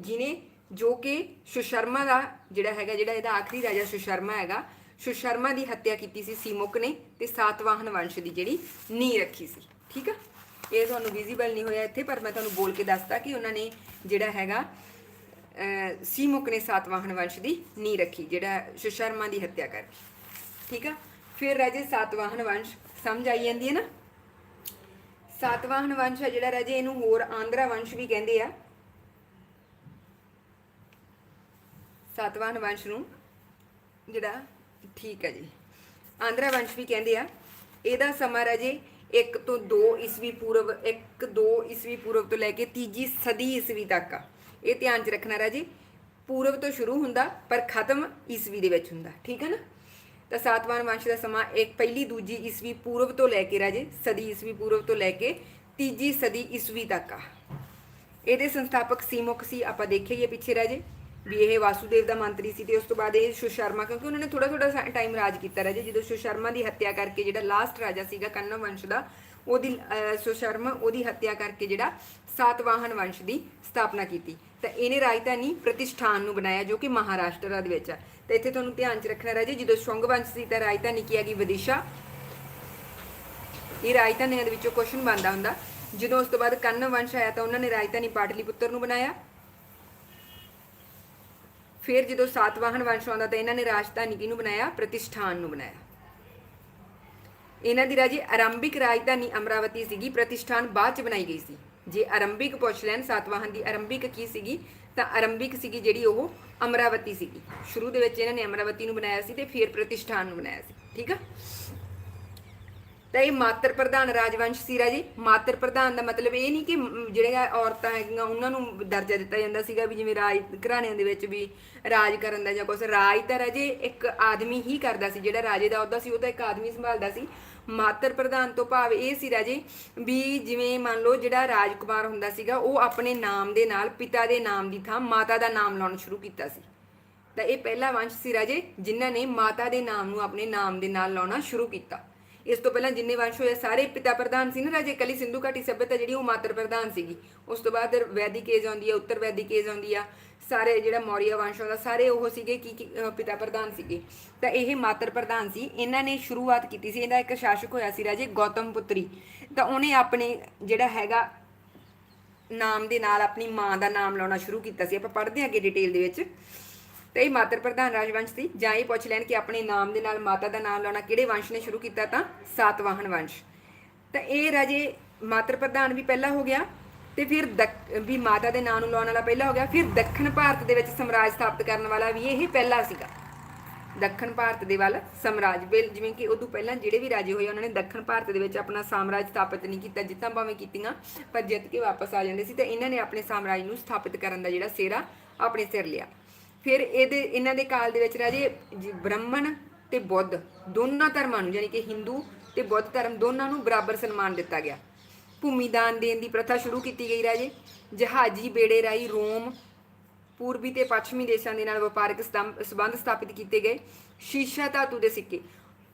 ਜਿਨੇ ਜੋ ਕਿ ਸੁਸ਼ਰਮਾ ਦਾ ਜਿਹੜਾ ਹੈਗਾ ਜਿਹੜਾ ਇਹਦਾ ਆਖਰੀ ਰਾਜਾ ਸੁਸ਼ਰਮਾ ਹੈਗਾ ਸੁਸ਼ਰਮਾ ਦੀ ਹੱਤਿਆ ਕੀਤੀ ਸੀ ਸੀਮੁਕ ਨੇ ਤੇ ਸਾਤਵਾਹਨ ਵੰਸ਼ ਦੀ ਜਿਹੜੀ ਨੀਂਹ ਰੱਖੀ ਸੀ। ਠੀਕ ਆ? ਇਹ ਤੁਹਾਨੂੰ ਵਿਜ਼ੀਬਲ ਨਹੀਂ ਹੋਇਆ ਇੱਥੇ ਪਰ ਮੈਂ ਤੁਹਾਨੂੰ ਬੋਲ ਕੇ ਦੱਸਤਾ ਕਿ ਉਹਨਾਂ ਨੇ ਜਿਹੜਾ ਹੈਗਾ ਅਹ, ਸੀਮੁਕ ਨੇ ਸਾਤਵਾਹਨ ਵੰਸ਼ ਦੀ ਨੀਂਹ ਰੱਖੀ ਜਿਹੜਾ ਸੁਸ਼ਰਮਾ ਦੀ ਹੱਤਿਆ ਕਰਕੇ। ਠੀਕ ਆ? ਫਿਰ ਰਹਿ ਜੇ ਸਾਤਵਾਹਨ ਵੰਸ਼। ਸਮਝ ਆਈ ਜਾਂਦੀ ਹੈ ਨਾ? ਸਾਤਵਾਹਨ ਵੰਸ਼ ਹੈ ਜਿਹੜਾ ਰਹਿ ਜੇ, ਇਹਨੂੰ ਹੋਰ ਆਂਧਰਾ ਵੰਸ਼ ਵੀ ਕਹਿੰਦੇ ਆ। ਸਾਤਵਾਹਨ ਵੰਸ਼ ਨੂੰ ਜਿਹੜਾ ਠੀਕ ਹੈ ਜੀ। ਆਂਧਰਾ ਵੰਸ਼ ਵੀ ਕਹਿੰਦੇ ਆ। ਇਹਦਾ ਸਮਾਂ ਰਹਿ ਜੇ 1 ਤੋਂ 2 ਈਸਵੀ ਪੂਰਵ 1 2 ਈਸਵੀ ਪੂਰਵ ਤੋਂ ਲੈ ਕੇ ਤੀਜੀ ਸਦੀ ਈਸਵੀ ਤੱਕ ਆ। ਇਹ ਧਿਆਨ 'ਚ ਰੱਖਣਾ ਰਾਜੇ ਪੂਰਬ ਤੋਂ ਸ਼ੁਰੂ ਹੁੰਦਾ, ਪਰ ਖਤਮ ਈਸਵੀ ਦੇ ਵਿੱਚ ਹੁੰਦਾ। ਠੀਕ ਹੈ ਨਾ? ਤਾਂ ਸਾਤਵਾਹਨ ਵੰਸ਼ ਦਾ ਸਮਾਂ ਇੱਕ ਪਹਿਲੀ ਦੂਜੀ ਈਸਵੀ ਪੂਰਵ ਤੋਂ ਲੈ ਕੇ ਰਾਜੇ ਸਦੀ ਈਸਵੀ ਪੂਰਵ ਤੋਂ ਲੈ ਕੇ ਤੀਜੀ ਸਦੀ ਈਸਵੀ ਤੱਕ ਆ। ਇਹਦੇ ਸੰਸਥਾਪਕ ਸੀਮੁਖ ਸੀ ਆਪਾਂ ਦੇਖਿਆ ਹੀ ਹੈ ਪਿੱਛੇ ਰਾਜੇ ਵੀ ਇਹ ਵਾਸੂਦੇਵ ਦਾ ਮੰਤਰੀ ਸੀ ਤੇ ਉਸ ਤੋਂ ਬਾਅਦ ਇਹ ਸੁਸ਼ਰਮਾ ਕਿਉਂਕਿ ਉਹਨਾਂ ਨੇ ਥੋੜਾ ਥੋੜਾ ਟਾਈਮ ਰਾਜ ਕੀਤਾ ਰਾਜੇ ਜਦੋਂ ਸੁਸ਼ਰਮਾ ਦੀ ਹੱਤਿਆ ਕਰਕੇ ਜਿਹੜਾ ਲਾਸਟ ਰਾਜਾ ਸੀਗਾ ਕੰਨਵ ਵੰਸ਼ ਦਾ ਉਹਦੀ ਅਹ, ਸੁਸ਼ਰਮਾ ਉਹਦੀ ਹੱਤਿਆ ਕਰਕੇ ਜਿਹੜਾ ਸਾਤਵਾਹਨ ਵੰਸ਼ ਦੀ ਸਥਾਪਨਾ ਕੀਤੀ। ਤਾਂ ਇਹਨੇ ਰਾਜਧਾਨੀ ਪ੍ਰਤਿਸ਼ਠਾਨ ਨੂੰ ਬਣਾਇਆ ਜੋ ਕਿ ਮਹਾਰਾਸ਼ਟਰ ਦੇ ਵਿੱਚ ਆ। ਤੇ ਇੱਥੇ ਤੁਹਾਨੂੰ ਧਿਆਨ 'ਚ ਰੱਖਣਾ ਰਾਜੇ, ਜਦੋਂ ਸ਼ੁੰਗ ਵੰਸ਼ ਸੀ ਤਾਂ ਰਾਜਧਾਨੀ ਕੀ ਹੈਗੀ? ਵਿਦਿਸ਼ਾ। ਇਹ ਰਾਜਧਾਨੀਆਂ ਦੇ ਵਿੱਚੋਂ ਕੁਐਸਚਨ ਬਣਦਾ ਹੁੰਦਾ। ਜਦੋਂ ਉਸ ਤੋਂ ਬਾਅਦ ਕੰਨ ਵੰਸ਼ ਆਇਆ ਤਾਂ ਉਹਨਾਂ ਨੇ ਰਾਜਧਾਨੀ ਪਾਟਲੀਪੁੱਤਰ ਨੂੰ ਬਣਾਇਆ। ਫਿਰ ਜਦੋਂ ਸਾਤਵਾਹਨ ਵੰਸ਼ ਆਉਂਦਾ ਤਾਂ ਇਹਨਾਂ ਨੇ ਰਾਜਧਾਨੀ ਕਿਹਨੂੰ ਬਣਾਇਆ? ਪ੍ਰਤਿਸ਼ਠਾਨ ਨੂੰ ਬਣਾਇਆ। ਇਹਨਾਂ ਦੀ ਰਾਜੇ ਆਰੰਭਿਕ ਰਾਜਧਾਨੀ ਅਮਰਾਵਤੀ ਸੀਗੀ। ਪ੍ਰਤਿਸ਼ਠਾਨ ਬਾਅਦ ਚ ਬਣਾਈ ਗਈ ਸੀ। ਜੇ ਆਰੰਭਿਕ ਪੁੱਛ ਲੈਣ ਸਾਤਵਾਹਨ ਦੀ ਆਰੰਭਿਕ ਕੀ ਸੀਗੀ? ਤਾਂ ਆਰੰਭਿਕ ਸੀਗੀ ਜਿਹੜੀ ਉਹ ਅਮਰਾਵਤੀ ਸੀਗੀ। ਸ਼ੁਰੂ ਦੇ ਵਿੱਚ ਇਹਨਾਂ ਨੇ ਅਮਰਾਵਤੀ ਨੂੰ ਬਣਾਇਆ ਸੀ ਤੇ ਫਿਰ ਪ੍ਰਤਿਸ਼ਠਾਨ ਨੂੰ ਬਣਾਇਆ ਸੀ। ਠੀਕ ਆ? ਤਾਂ ਇਹ ਮਾਤਰ ਪ੍ਰਧਾਨ ਰਾਜਵੰਸ਼ ਸੀ ਰਾਜੇ ਮਾਤਰ ਪ੍ਰਧਾਨ ਦਾ ਮਤਲਬ ਇਹ ਨਹੀਂ ਕਿ ਜਿਹੜੀਆਂ ਔਰਤਾਂ ਹੈਗੀਆਂ, ਉਹਨਾਂ ਨੂੰ ਦਰਜਾ ਦਿੱਤਾ ਜਾਂਦਾ ਸੀਗਾ ਵੀ ਜਿਵੇਂ ਰਾਜ ਘਰਾਣਿਆਂ ਦੇ ਵਿੱਚ ਵੀ ਰਾਜ ਕਰਨ ਦਾ ਜਾਂ ਕੁਛ। ਰਾਜ ਤਾਂ ਰਾਜੇ ਇੱਕ ਆਦਮੀ ਹੀ ਕਰਦਾ ਸੀ। ਜਿਹੜਾ ਰਾਜੇ ਦਾ ਅਹੁਦਾ ਸੀ, ਉਹ ਤਾਂ ਇੱਕ ਆਦਮੀ ਸੰਭਾਲਦਾ ਸੀ। ਮਾਤਰ ਪ੍ਰਧਾਨ ਤੋਂ ਭਾਵ ਇਹ ਸੀ ਰਾਜੇ ਵੀ ਜਿਵੇਂ ਮੰਨ ਲਓ ਜਿਹੜਾ ਰਾਜਕੁਮਾਰ ਹੁੰਦਾ ਸੀਗਾ, ਉਹ ਆਪਣੇ ਨਾਮ ਦੇ ਨਾਲ ਪਿਤਾ ਦੇ ਨਾਮ ਦੀ ਥਾਂ ਮਾਤਾ ਦਾ ਨਾਮ ਲਾਉਣਾ ਸ਼ੁਰੂ ਕੀਤਾ ਸੀ। ਤਾਂ ਇਹ ਪਹਿਲਾ ਵੰਸ਼ ਸੀ ਰਾਜੇ ਜਿਨ੍ਹਾਂ ਨੇ ਮਾਤਾ ਦੇ ਨਾਮ ਨੂੰ ਆਪਣੇ ਨਾਮ ਦੇ ਨਾਲ ਲਾਉਣਾ ਸ਼ੁਰੂ ਕੀਤਾ। ਇਸ ਤੋਂ ਪਹਿਲਾਂ ਜਿੰਨੇ ਵੰਸ਼ ਹੋਏ ਸਾਰੇ ਪਿਤਾ ਪ੍ਰਧਾਨ ਸੀ ਨਾ ਰਾਜੇ, ਕਲੀ ਸਿੰਧੂ ਘਾਟੀ ਸਭਿਅਤਾ ਜਿਹੜੀ ਉਹ ਮਾਤਰ ਪ੍ਰਧਾਨ ਸੀਗੀ। ਉਸ ਤੋਂ ਬਾਅਦ ਵੈਦਿਕ ਏਜ ਆਉਂਦੀ ਆ, ਉੱਤਰ ਵੈਦਿਕ ਏਜ ਆਉਂਦੀ ਆ ਸਾਰੇ ਜਿਹੜਾ ਮੌਰੀਆ ਵੰਸ਼ ਆਉਂਦਾ ਸਾਰੇ ਉਹ ਸੀਗੇ ਕੀ ਪਿਤਾ ਪ੍ਰਧਾਨ ਸੀਗੇ। ਤਾਂ ਇਹ ਮਾਤਰ ਪ੍ਰਧਾਨ ਸੀ। ਇਹਨਾਂ ਨੇ ਸ਼ੁਰੂਆਤ ਕੀਤੀ ਸੀ। ਇਹਦਾ ਇੱਕ ਸ਼ਾਸਕ ਹੋਇਆ ਸੀ ਰਾਜੇ ਗੌਤਮ ਪੁੱਤਰੀ। ਤਾਂ ਉਹਨੇ ਆਪਣੇ ਜਿਹੜਾ ਹੈਗਾ ਨਾਮ ਦੇ ਨਾਲ ਆਪਣੀ ਮਾਂ ਦਾ ਨਾਮ ਲਾਉਣਾ ਸ਼ੁਰੂ ਕੀਤਾ ਸੀ। ਆਪਾਂ ਪੜ੍ਹਦੇ ਹਾਂ ਅੱਗੇ ਡਿਟੇਲ ਦੇ ਵਿੱਚ। ਤੇ ਇਹ ਮਾਤਰ ਪ੍ਰਧਾਨ ਰਾਜਵੰਸ਼ ਸੀ। ਜਾਂ ਇਹ ਪੁੱਛ ਲੈਣ ਕਿ ਆਪਣੇ ਨਾਮ ਦੇ ਨਾਲ ਮਾਤਾ ਦਾ ਨਾਮ ਲਾਉਣਾ ਕਿਹੜੇ ਵੰਸ਼ ਨੇ ਸ਼ੁਰੂ ਕੀਤਾ ਤਾਂ ਸਾਤਵਾਹਨ ਵੰਸ਼। ਤਾਂ ਇਹ ਰਾਜੇ ਮਾਤਰ ਪ੍ਰਧਾਨ ਵੀ ਪਹਿਲਾ ਹੋ ਗਿਆ। ਤੇ ਫਿਰ ਦੱਖ- ਵੀ ਮਾਤਾ ਦੇ ਨਾਂ ਨੂੰ ਲਾਉਣ ਵਾਲਾ ਪਹਿਲਾ ਹੋ ਗਿਆ, ਫਿਰ ਦੱਖਣ ਭਾਰਤ ਦੇ ਵਿੱਚ ਸਮਰਾਜ ਸਥਾਪਿਤ ਕਰਨ ਵਾਲਾ ਵੀ ਇਹ ਪਹਿਲਾ ਸੀਗਾ। ਦੱਖਣ ਭਾਰਤ ਦੇ ਵੱਲ ਸਮਰਾਜ, ਬਿਲ, ਜਿਵੇਂ ਕਿ ਉਦੋਂ ਪਹਿਲਾਂ ਜਿਹੜੇ ਵੀ ਰਾਜੇ ਹੋਏ, ਉਹਨਾਂ ਨੇ ਦੱਖਣ ਭਾਰਤ ਦੇ ਵਿੱਚ ਆਪਣਾ ਸਾਮਰਾਜ ਸਥਾਪਿਤ ਨਹੀਂ ਕੀਤਾ, ਜਿੱਤਾਂ ਭਾਵੇਂ ਕੀਤੀਆਂ, ਪਰ ਜਿੱਤ ਕੇ ਵਾਪਸ ਆ ਜਾਂਦੇ ਸੀ ਤੇ ਇਹਨਾਂ ਨੇ ਆਪਣੇ ਸਾਮਰਾਜ ਨੂੰ ਸਥਾਪਿਤ ਕਰਨ ਦਾ ਜਿਹੜਾ ਸਿਹਰਾ ਆਪਣੇ ਸਿਰ ਲਿਆ। ਫਿਰ ਇਹਦੇ, ਇਹਨਾਂ ਦੇ ਕਾਲ ਦੇ ਵਿੱਚ ਰਾਜੇ ਬ੍ਰਾਹਮਣ ਤੇ ਬੁੱਧ, ਦੋਨਾਂ ਧਰਮਾਂ ਨੂੰ ਯਾਨੀ ਕਿ ਹਿੰਦੂ ਤੇ ਬੁੱਧ ਧਰਮ, ਦੋਨਾਂ ਨੂੰ ਬਰਾਬਰ ਸਨਮਾਨ ਦਿੱਤਾ ਗਿਆ। ਭੂਮੀਦਾਨ ਦੇਣ ਦੀ ਪ੍ਰਥਾ ਸ਼ੁਰੂ ਕੀਤੀ ਗਈ ਰਾਜੇ। ਜਹਾਜੀ ਬੇੜੇ ਰਾਹੀਂ ਰੋਮ, ਪੂਰਬੀ ਤੇ ਪੱਛਮੀ ਦੇਸ਼ਾਂ ਦੇ ਨਾਲ ਵਪਾਰਕ ਸਤੰਭ- ਸੰਬੰਧ ਸਥਾਪਿਤ ਕੀਤੇ ਗਏ। ਸ਼ੀਸ਼ਾ ਧਾਤੂ ਦੇ ਸਿੱਕੇ।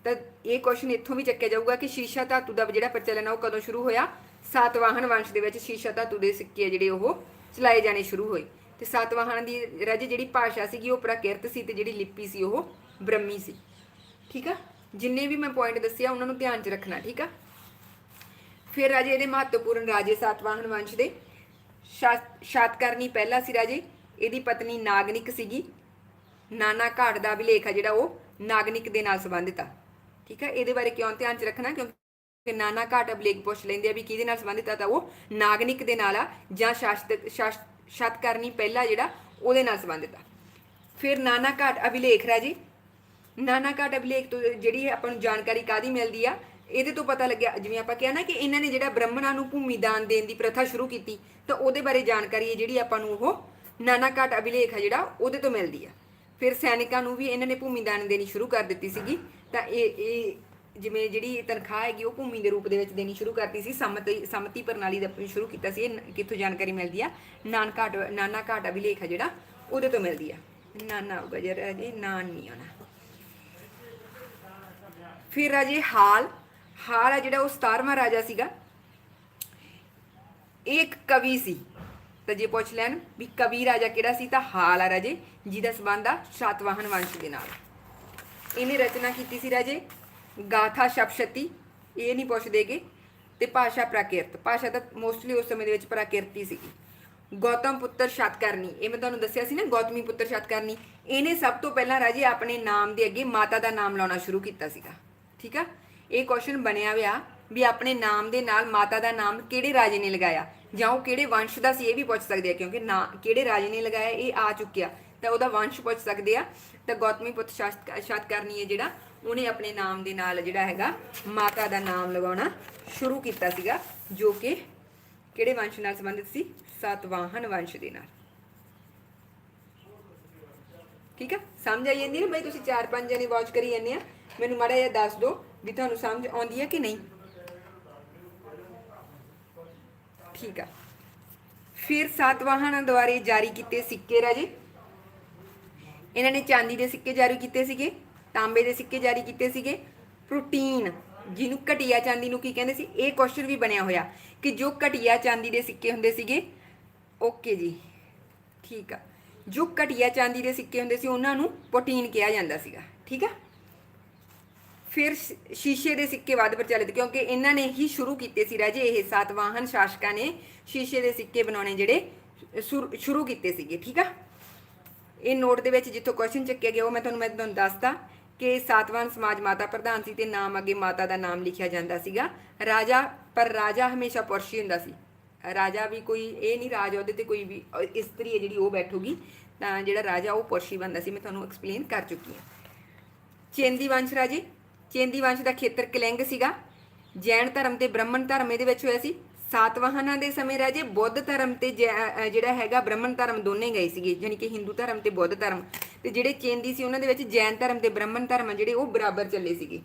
ਤਾਂ ਇਹ ਕੁਐਸਚਨ ਇੱਥੋਂ ਵੀ ਚੱਕਿਆ ਜਾਊਗਾ ਕਿ ਸ਼ੀਸ਼ਾ ਧਾਤੂ ਦਾ ਜਿਹੜਾ ਪ੍ਰਚਲਨ ਆ ਉਹ ਕਦੋਂ ਸ਼ੁਰੂ ਹੋਇਆ? ਸਾਤਵਾਹਨ ਵੰਸ਼ ਦੇ ਵਿੱਚ ਸ਼ੀਸ਼ਾ ਧਾਤੂ ਦੇ ਸਿੱਕੇ ਜਿਹੜੇ ਉਹ ਚਲਾਏ ਜਾਣੇ ਸ਼ੁਰੂ ਹੋਏ। ਤੇ ਸਾਤਵਾਹਨ ਦੀ ਰਾਜੇ ਜਿਹੜੀ ਭਾਸ਼ਾ ਸੀਗੀ ਉਹ ਪ੍ਰਾਕਿਰਤ ਸੀ ਤੇ ਜਿਹੜੀ ਲਿਪੀ ਸੀ ਉਹ ਬ੍ਰਹਮੀ ਸੀ। ਠੀਕ ਆ? ਜਿੰਨੇ ਵੀ ਮੈਂ ਪੁਆਇੰਟ ਦੱਸਿਆ, ਉਹਨਾਂ ਨੂੰ ਧਿਆਨ 'ਚ ਰੱਖਣਾ, ਠੀਕ ਆ? ਫਿਰ ਰਾਜੇ ਇਹਦੇ ਮਹੱਤਵਪੂਰਨ ਰਾਜੇ ਸਾਤਵਾਹਨ ਵੰਸ਼ ਦੇ। ਸ਼ਾਤ- ਸ਼ਾਤਕਰਨੀ ਪਹਿਲਾ ਸੀ ਰਾਜੇ, ਇਹਦੀ ਪਤਨੀ ਨਾਗਨਿਕ ਸੀਗੀ। ਨਾਨਾ ਘਾਟ ਦਾ ਅਭਿਲੇਖ ਆ ਜਿਹੜਾ ਉਹ ਨਾਗਨਿਕ ਦੇ ਨਾਲ ਸੰਬੰਧਿਤ ਆ। ਠੀਕ ਆ? ਇਹਦੇ ਬਾਰੇ ਕਿਉਂ ਧਿਆਨ ਚ ਰੱਖਣਾ? ਕਿਉਂਕਿ ਨਾਨਾ ਘਾਟ ਅਭਿਲੇਖ ਪੁੱਛ ਲੈਂਦੇ ਆ ਵੀ ਕਿਹਦੇ ਨਾਲ ਸੰਬੰਧਿਤ ਆ ਤਾਂ ਉਹ ਨਾਗਨਿਕ ਦੇ ਨਾਲ ਆ, ਜਾਂ ਸ਼ਾਸਤ ਸ਼ਾਸ- ਸ਼ਾਤਕਰਨੀ ਪਹਿਲਾ ਜਿਹੜਾ ਉਹਦੇ ਨਾਲ ਸੰਬੰਧਿਤ ਆ। ਫਿਰ ਨਾਨਾ ਘਾਟ ਅਭਿਲੇਖ ਰਾਜੇ। ਨਾਨਾ ਘਾਟ ਅਭਿਲੇਖ ਤੋਂ ਜਿਹੜੀ ਆਪਾਂ ਨੂੰ ਜਾਣਕਾਰੀ ਕਾਦੀ ਮਿਲਦੀ ਆ? ਇਹਦੇ ਤੋਂ ਪਤਾ ਲੱਗਿਆ, ਜਿਵੇਂ ਆਪਾਂ ਕਿਹਾ ਨਾ ਕਿ ਇਹਨਾਂ ਨੇ ਜਿਹੜਾ ਬ੍ਰਾਹਮਣਾਂ ਨੂੰ ਭੂਮੀ ਦਾਨ ਦੇਣ ਦੀ ਪ੍ਰਥਾ ਸ਼ੁਰੂ ਕੀਤੀ, ਤਾਂ ਉਹਦੇ ਬਾਰੇ ਜਾਣਕਾਰੀ ਹੈ ਜਿਹੜੀ ਆਪਾਂ ਨੂੰ ਉਹ ਨਾਨਾ ਘਾਟ ਅਭਿਲੇਖ ਹੈ ਜਿਹੜਾ ਉਹਦੇ ਤੋਂ ਮਿਲਦੀ ਆ। ਫਿਰ ਸੈਨਿਕਾਂ ਨੂੰ ਵੀ ਇਹਨਾਂ ਨੇ ਭੂਮੀ ਦਾਨ ਦੇਣੀ ਸ਼ੁਰੂ ਕਰ ਦਿੱਤੀ ਸੀਗੀ, ਤਾਂ ਇਹ ਇਹ ਜਿਵੇਂ ਜਿਹੜੀ ਤਨਖਾਹ ਹੈਗੀ ਉਹ ਭੂਮੀ ਦੇ ਰੂਪ ਦੇ ਵਿੱਚ ਦੇਣੀ ਸ਼ੁਰੂ ਕਰਤੀ ਸੀ, ਸੰਮਤੀ ਸੰਮਤੀ ਪ੍ਰਣਾਲੀ ਦਾ ਸ਼ੁਰੂ ਕੀਤਾ ਸੀ, ਇਹ ਕਿੱਥੋਂ ਜਾਣਕਾਰੀ ਮਿਲਦੀ ਆ? ਨਾਨਕਾਟ ਨਾਨਾ ਘਾਟ ਅਭਿਲੇਖ ਹੈ ਜਿਹੜਾ ਉਹਦੇ ਤੋਂ ਮਿਲਦੀ ਆ। ਨਾਨਾ ਹੋਊਗਾ ਜਰਾ ਜੀ ਨਾਨ ਨਹੀਂ ਆਉਣਾ ਫਿਰ ਰਾਜੇ ਹਾਲ ਹਾਲ ਆ ਜਿਹੜਾ ਉਹ 17ਵਾਂ ਰਾਜਾ ਸੀਗਾ। ਇਹ ਇੱਕ ਕਵੀ ਸੀ। ਤਾਂ ਜੇ ਪੁੱਛ ਲੈਣ ਵੀ ਕਵੀ ਰਾਜਾ ਕਿਹੜਾ ਸੀ, ਤਾਂ ਹਾਲ ਆ ਰਾਜੇ, ਜਿਹਦਾ ਸੰਬੰਧ ਆ ਸ਼ਾਤਵਾਹਨ ਵੰਸ਼ ਦੇ ਨਾਲ। ਇਹਨੇ ਰਚਨਾ ਕੀਤੀ ਸੀ ਰਾਜੇ, ਗਾਥਾ ਸ਼ਪਸ਼ਤੀ ਇਹ ਨਹੀਂ ਪੁੱਛਦੇਗੇ ਤੇ ਭਾਸ਼ਾ ਪ੍ਰਾਕਿਰਤ। ਭਾਸ਼ਾ ਤਾਂ ਮੋਸਟਲੀ ਉਸ ਸਮੇਂ ਦੇ ਵਿੱਚ ਪ੍ਰਾਕਿਰਤੀ ਸੀਗੀ। ਗੌਤਮ ਪੁੱਤਰ ਸ਼ਤਕਰਨੀ, ਇਹ ਮੈਂ ਤੁਹਾਨੂੰ ਦੱਸਿਆ ਸੀ ਨਾ, ਗੌਤਮੀ ਪੁੱਤਰ ਸ਼ਤਕਰਨੀ, ਇਹਨੇ ਸਭ ਤੋਂ ਪਹਿਲਾਂ ਰਾਜੇ ਆਪਣੇ ਨਾਮ ਦੇ ਅੱਗੇ ਮਾਤਾ ਦਾ ਨਾਮ ਲਾਉਣਾ ਸ਼ੁਰੂ ਕੀਤਾ ਸੀਗਾ। ਠੀਕ ਆ? ਇਹ ਕੁਐਸਚਨ ਬਣਿਆ ਹੋਇਆ ਵੀ ਆਪਣੇ ਨਾਮ ਦੇ ਨਾਲ ਮਾਤਾ ਦਾ ਨਾਮ ਕਿਹੜੇ ਰਾਜੇ ਨੇ ਲਗਾਇਆ? ਜਾਂ ਉਹ ਕਿਹੜੇ ਵੰਸ਼ ਦਾ ਸੀ ਇਹ ਵੀ ਪੁੱਛ ਸਕਦੇ ਆ, ਕਿਉਂਕਿ ਨਾ ਕਿਹੜੇ ਰਾਜੇ ਨੇ ਲਗਾਇਆ, ਇਹ ਆ ਚੁੱਕਿਆ। ਤਾਂ ਉਹਦਾ ਵੰਸ਼ ਪੁੱਛ ਸਕਦੇ ਆ। ਤਾਂ ਗੌਤਮੀ ਪੁੱਤ ਸ਼ਾਸਤ ਸ਼ਤਕਰਨੀ ਹੈ ਜਿਹੜਾ, ਉਹਨੇ ਆਪਣੇ ਨਾਮ ਦੇ ਨਾਲ ਜਿਹੜਾ ਹੈਗਾ ਮਾਤਾ ਦਾ ਨਾਮ ਲਗਾਉਣਾ ਸ਼ੁਰੂ ਕੀਤਾ ਸੀਗਾ, ਜੋ ਕਿ ਕਿਹੜੇ ਵੰਸ਼ ਨਾਲ ਸੰਬੰਧਿਤ ਸੀ? ਸਤਵਾਹਨ ਵੰਸ਼ ਦੇ ਨਾਲ। ਠੀਕ ਆ? ਸਮਝ ਆਈ ਜਾਂਦੀ ਨਾ? ਬਈ ਤੁਸੀਂ ਚਾਰ ਪੰਜ ਜਣੇ ਵਾਚ ਕਰੀ ਜਾਂਦੇ ਆ। ਮੈਨੂੰ ਮਾੜਾ ਜਿਹਾ ਦੱਸ ਦਿਓ ਵੀ ਤੁਹਾਨੂੰ ਸਮਝ ਆਉਂਦੀ ਹੈ ਕਿ ਨਹੀਂ? ਠੀਕ ਆ। ਫਿਰ ਸਾਤਵਾਹਨਾਂ ਦੁਆਰੇ ਜਾਰੀ ਕੀਤੇ ਸਿੱਕੇ ਰਾਜੇ। ਇਹਨਾਂ ਨੇ ਚਾਂਦੀ ਦੇ ਸਿੱਕੇ ਜਾਰੀ ਕੀਤੇ ਸੀਗੇ, ਤਾਂਬੇ ਦੇ ਸਿੱਕੇ ਜਾਰੀ ਕੀਤੇ ਸੀਗੇ। ਪ੍ਰੋਟੀਨ, ਜਿਹਨੂੰ ਘਟੀਆ ਚਾਂਦੀ ਨੂੰ ਕੀ ਕਹਿੰਦੇ ਸੀ? ਇਹ ਕੁਐਸਚਨ ਵੀ ਬਣਿਆ ਹੋਇਆ ਕਿ ਜੋ ਘਟੀਆ ਚਾਂਦੀ ਦੇ ਸਿੱਕੇ ਹੁੰਦੇ ਸੀਗੇ ਓਕੇ ਜੀ। ਠੀਕ ਆ। ਜੋ ਘਟੀਆ ਚਾਂਦੀ ਦੇ ਸਿੱਕੇ ਹੁੰਦੇ ਸੀ, ਉਹਨਾਂ ਨੂੰ ਪ੍ਰੋਟੀਨ ਕਿਹਾ ਜਾਂਦਾ ਸੀਗਾ। ਠੀਕ ਆ? ਫਿਰ ਸ਼ੀਸ਼ੇ ਦੇ ਸਿੱਕੇ ਵੱਧ ਪ੍ਰਚਲਿਤ, ਕਿਉਂਕਿ ਇਹਨਾਂ ਨੇ ਹੀ ਸ਼ੁਰੂ ਕੀਤੇ ਸੀ ਰਾਜੇ ਇਹ ਸਾਤਵਾਹਨ ਸ਼ਾਸਕਾਂ ਨੇ ਸ਼ੀਸ਼ੇ ਦੇ ਸਿੱਕੇ ਬਣਾਉਣੇ ਜਿਹੜੇ ਸ਼ੁਰੂ- ਸ਼ੁਰੂ ਕੀਤੇ ਸੀਗੇ, ਠੀਕ ਆ? ਇਹ ਨੋਟ ਦੇ ਵਿੱਚ ਜਿੱਥੋਂ ਕੁਐਸਚਨ ਚੱਕਿਆ ਗਿਆ, ਉਹ ਮੈਂ ਤੁਹਾਨੂੰ ਮੈਂ ਤੁਹਾਨੂੰ ਦੱਸਦਾ ਕਿ ਸਾਤਵਾਨ ਸਮਾਜ ਮਾਤਾ ਪ੍ਰਧਾਨ ਸੀ ਤੇ ਨਾਮ ਅੱਗੇ ਮਾਤਾ ਦਾ ਨਾਮ ਲਿਖਿਆ ਜਾਂਦਾ ਸੀਗਾ। ਰਾਜਾ, ਪਰ ਰਾਜਾ ਹਮੇਸ਼ਾ ਪੁਰਸ਼ੀ ਹੁੰਦਾ ਸੀ। ਰਾਜਾ ਵੀ ਕੋਈ, ਇਹ ਨਹੀਂ ਰਾਜ ਉਹਦੇ ਤੇ ਕੋਈ ਵੀ ਇਸਤਰੀ ਹੈ ਜਿਹੜੀ ਉਹ ਬੈਠੂਗੀ, ਤਾਂ ਜਿਹੜਾ ਰਾਜਾ ਉਹ ਪੁਰਸ਼ੀ ਹੀ ਬਣਦਾ ਸੀ, ਮੈਂ ਤੁਹਾਨੂੰ ਐਕਸਪਲੇਨ ਕਰ ਚੁੱਕੀ ਹਾਂ। ਚੇਂਦੀ ਵੰਸ਼ ਰਾਜੇ? ਚੇਂਦੀ ਵੰਸ਼ ਦਾ ਖੇਤਰ ਕਲਿੰਗ ਸੀਗਾ। ਜੈਨ ਧਰਮ ਤੇ ਬ੍ਰਾਹਮਣ ਧਰਮ ਇਹਦੇ ਵਿੱਚ ਹੋਇਆ ਸੀ। ਸਾਤਵਾਹਨਾਂ ਦੇ ਸਮੇਂ ਰਾਜੇ ਬੁੱਧ ਧਰਮ ਤੇ ਜੈ- ਜਿਹੜਾ ਹੈਗਾ ਬ੍ਰਾਹਮਣ ਧਰਮ ਦੋਨੇ ਗਏ ਸੀਗੇ ਯਾਨੀ ਕਿ ਹਿੰਦੂ ਧਰਮ ਤੇ ਬੁੱਧ ਧਰਮ। ਤੇ ਜਿਹੜੇ ਚੇਂਦੀ ਸੀ ਉਹਨਾਂ ਦੇ ਵਿੱਚ ਜੈਨ ਧਰਮ ਤੇ ਬ੍ਰਾਹਮਣ ਧਰਮ ਆ ਜਿਹੜੇ ਉਹ ਬਰਾਬਰ ਚੱਲੇ ਸੀਗੇ।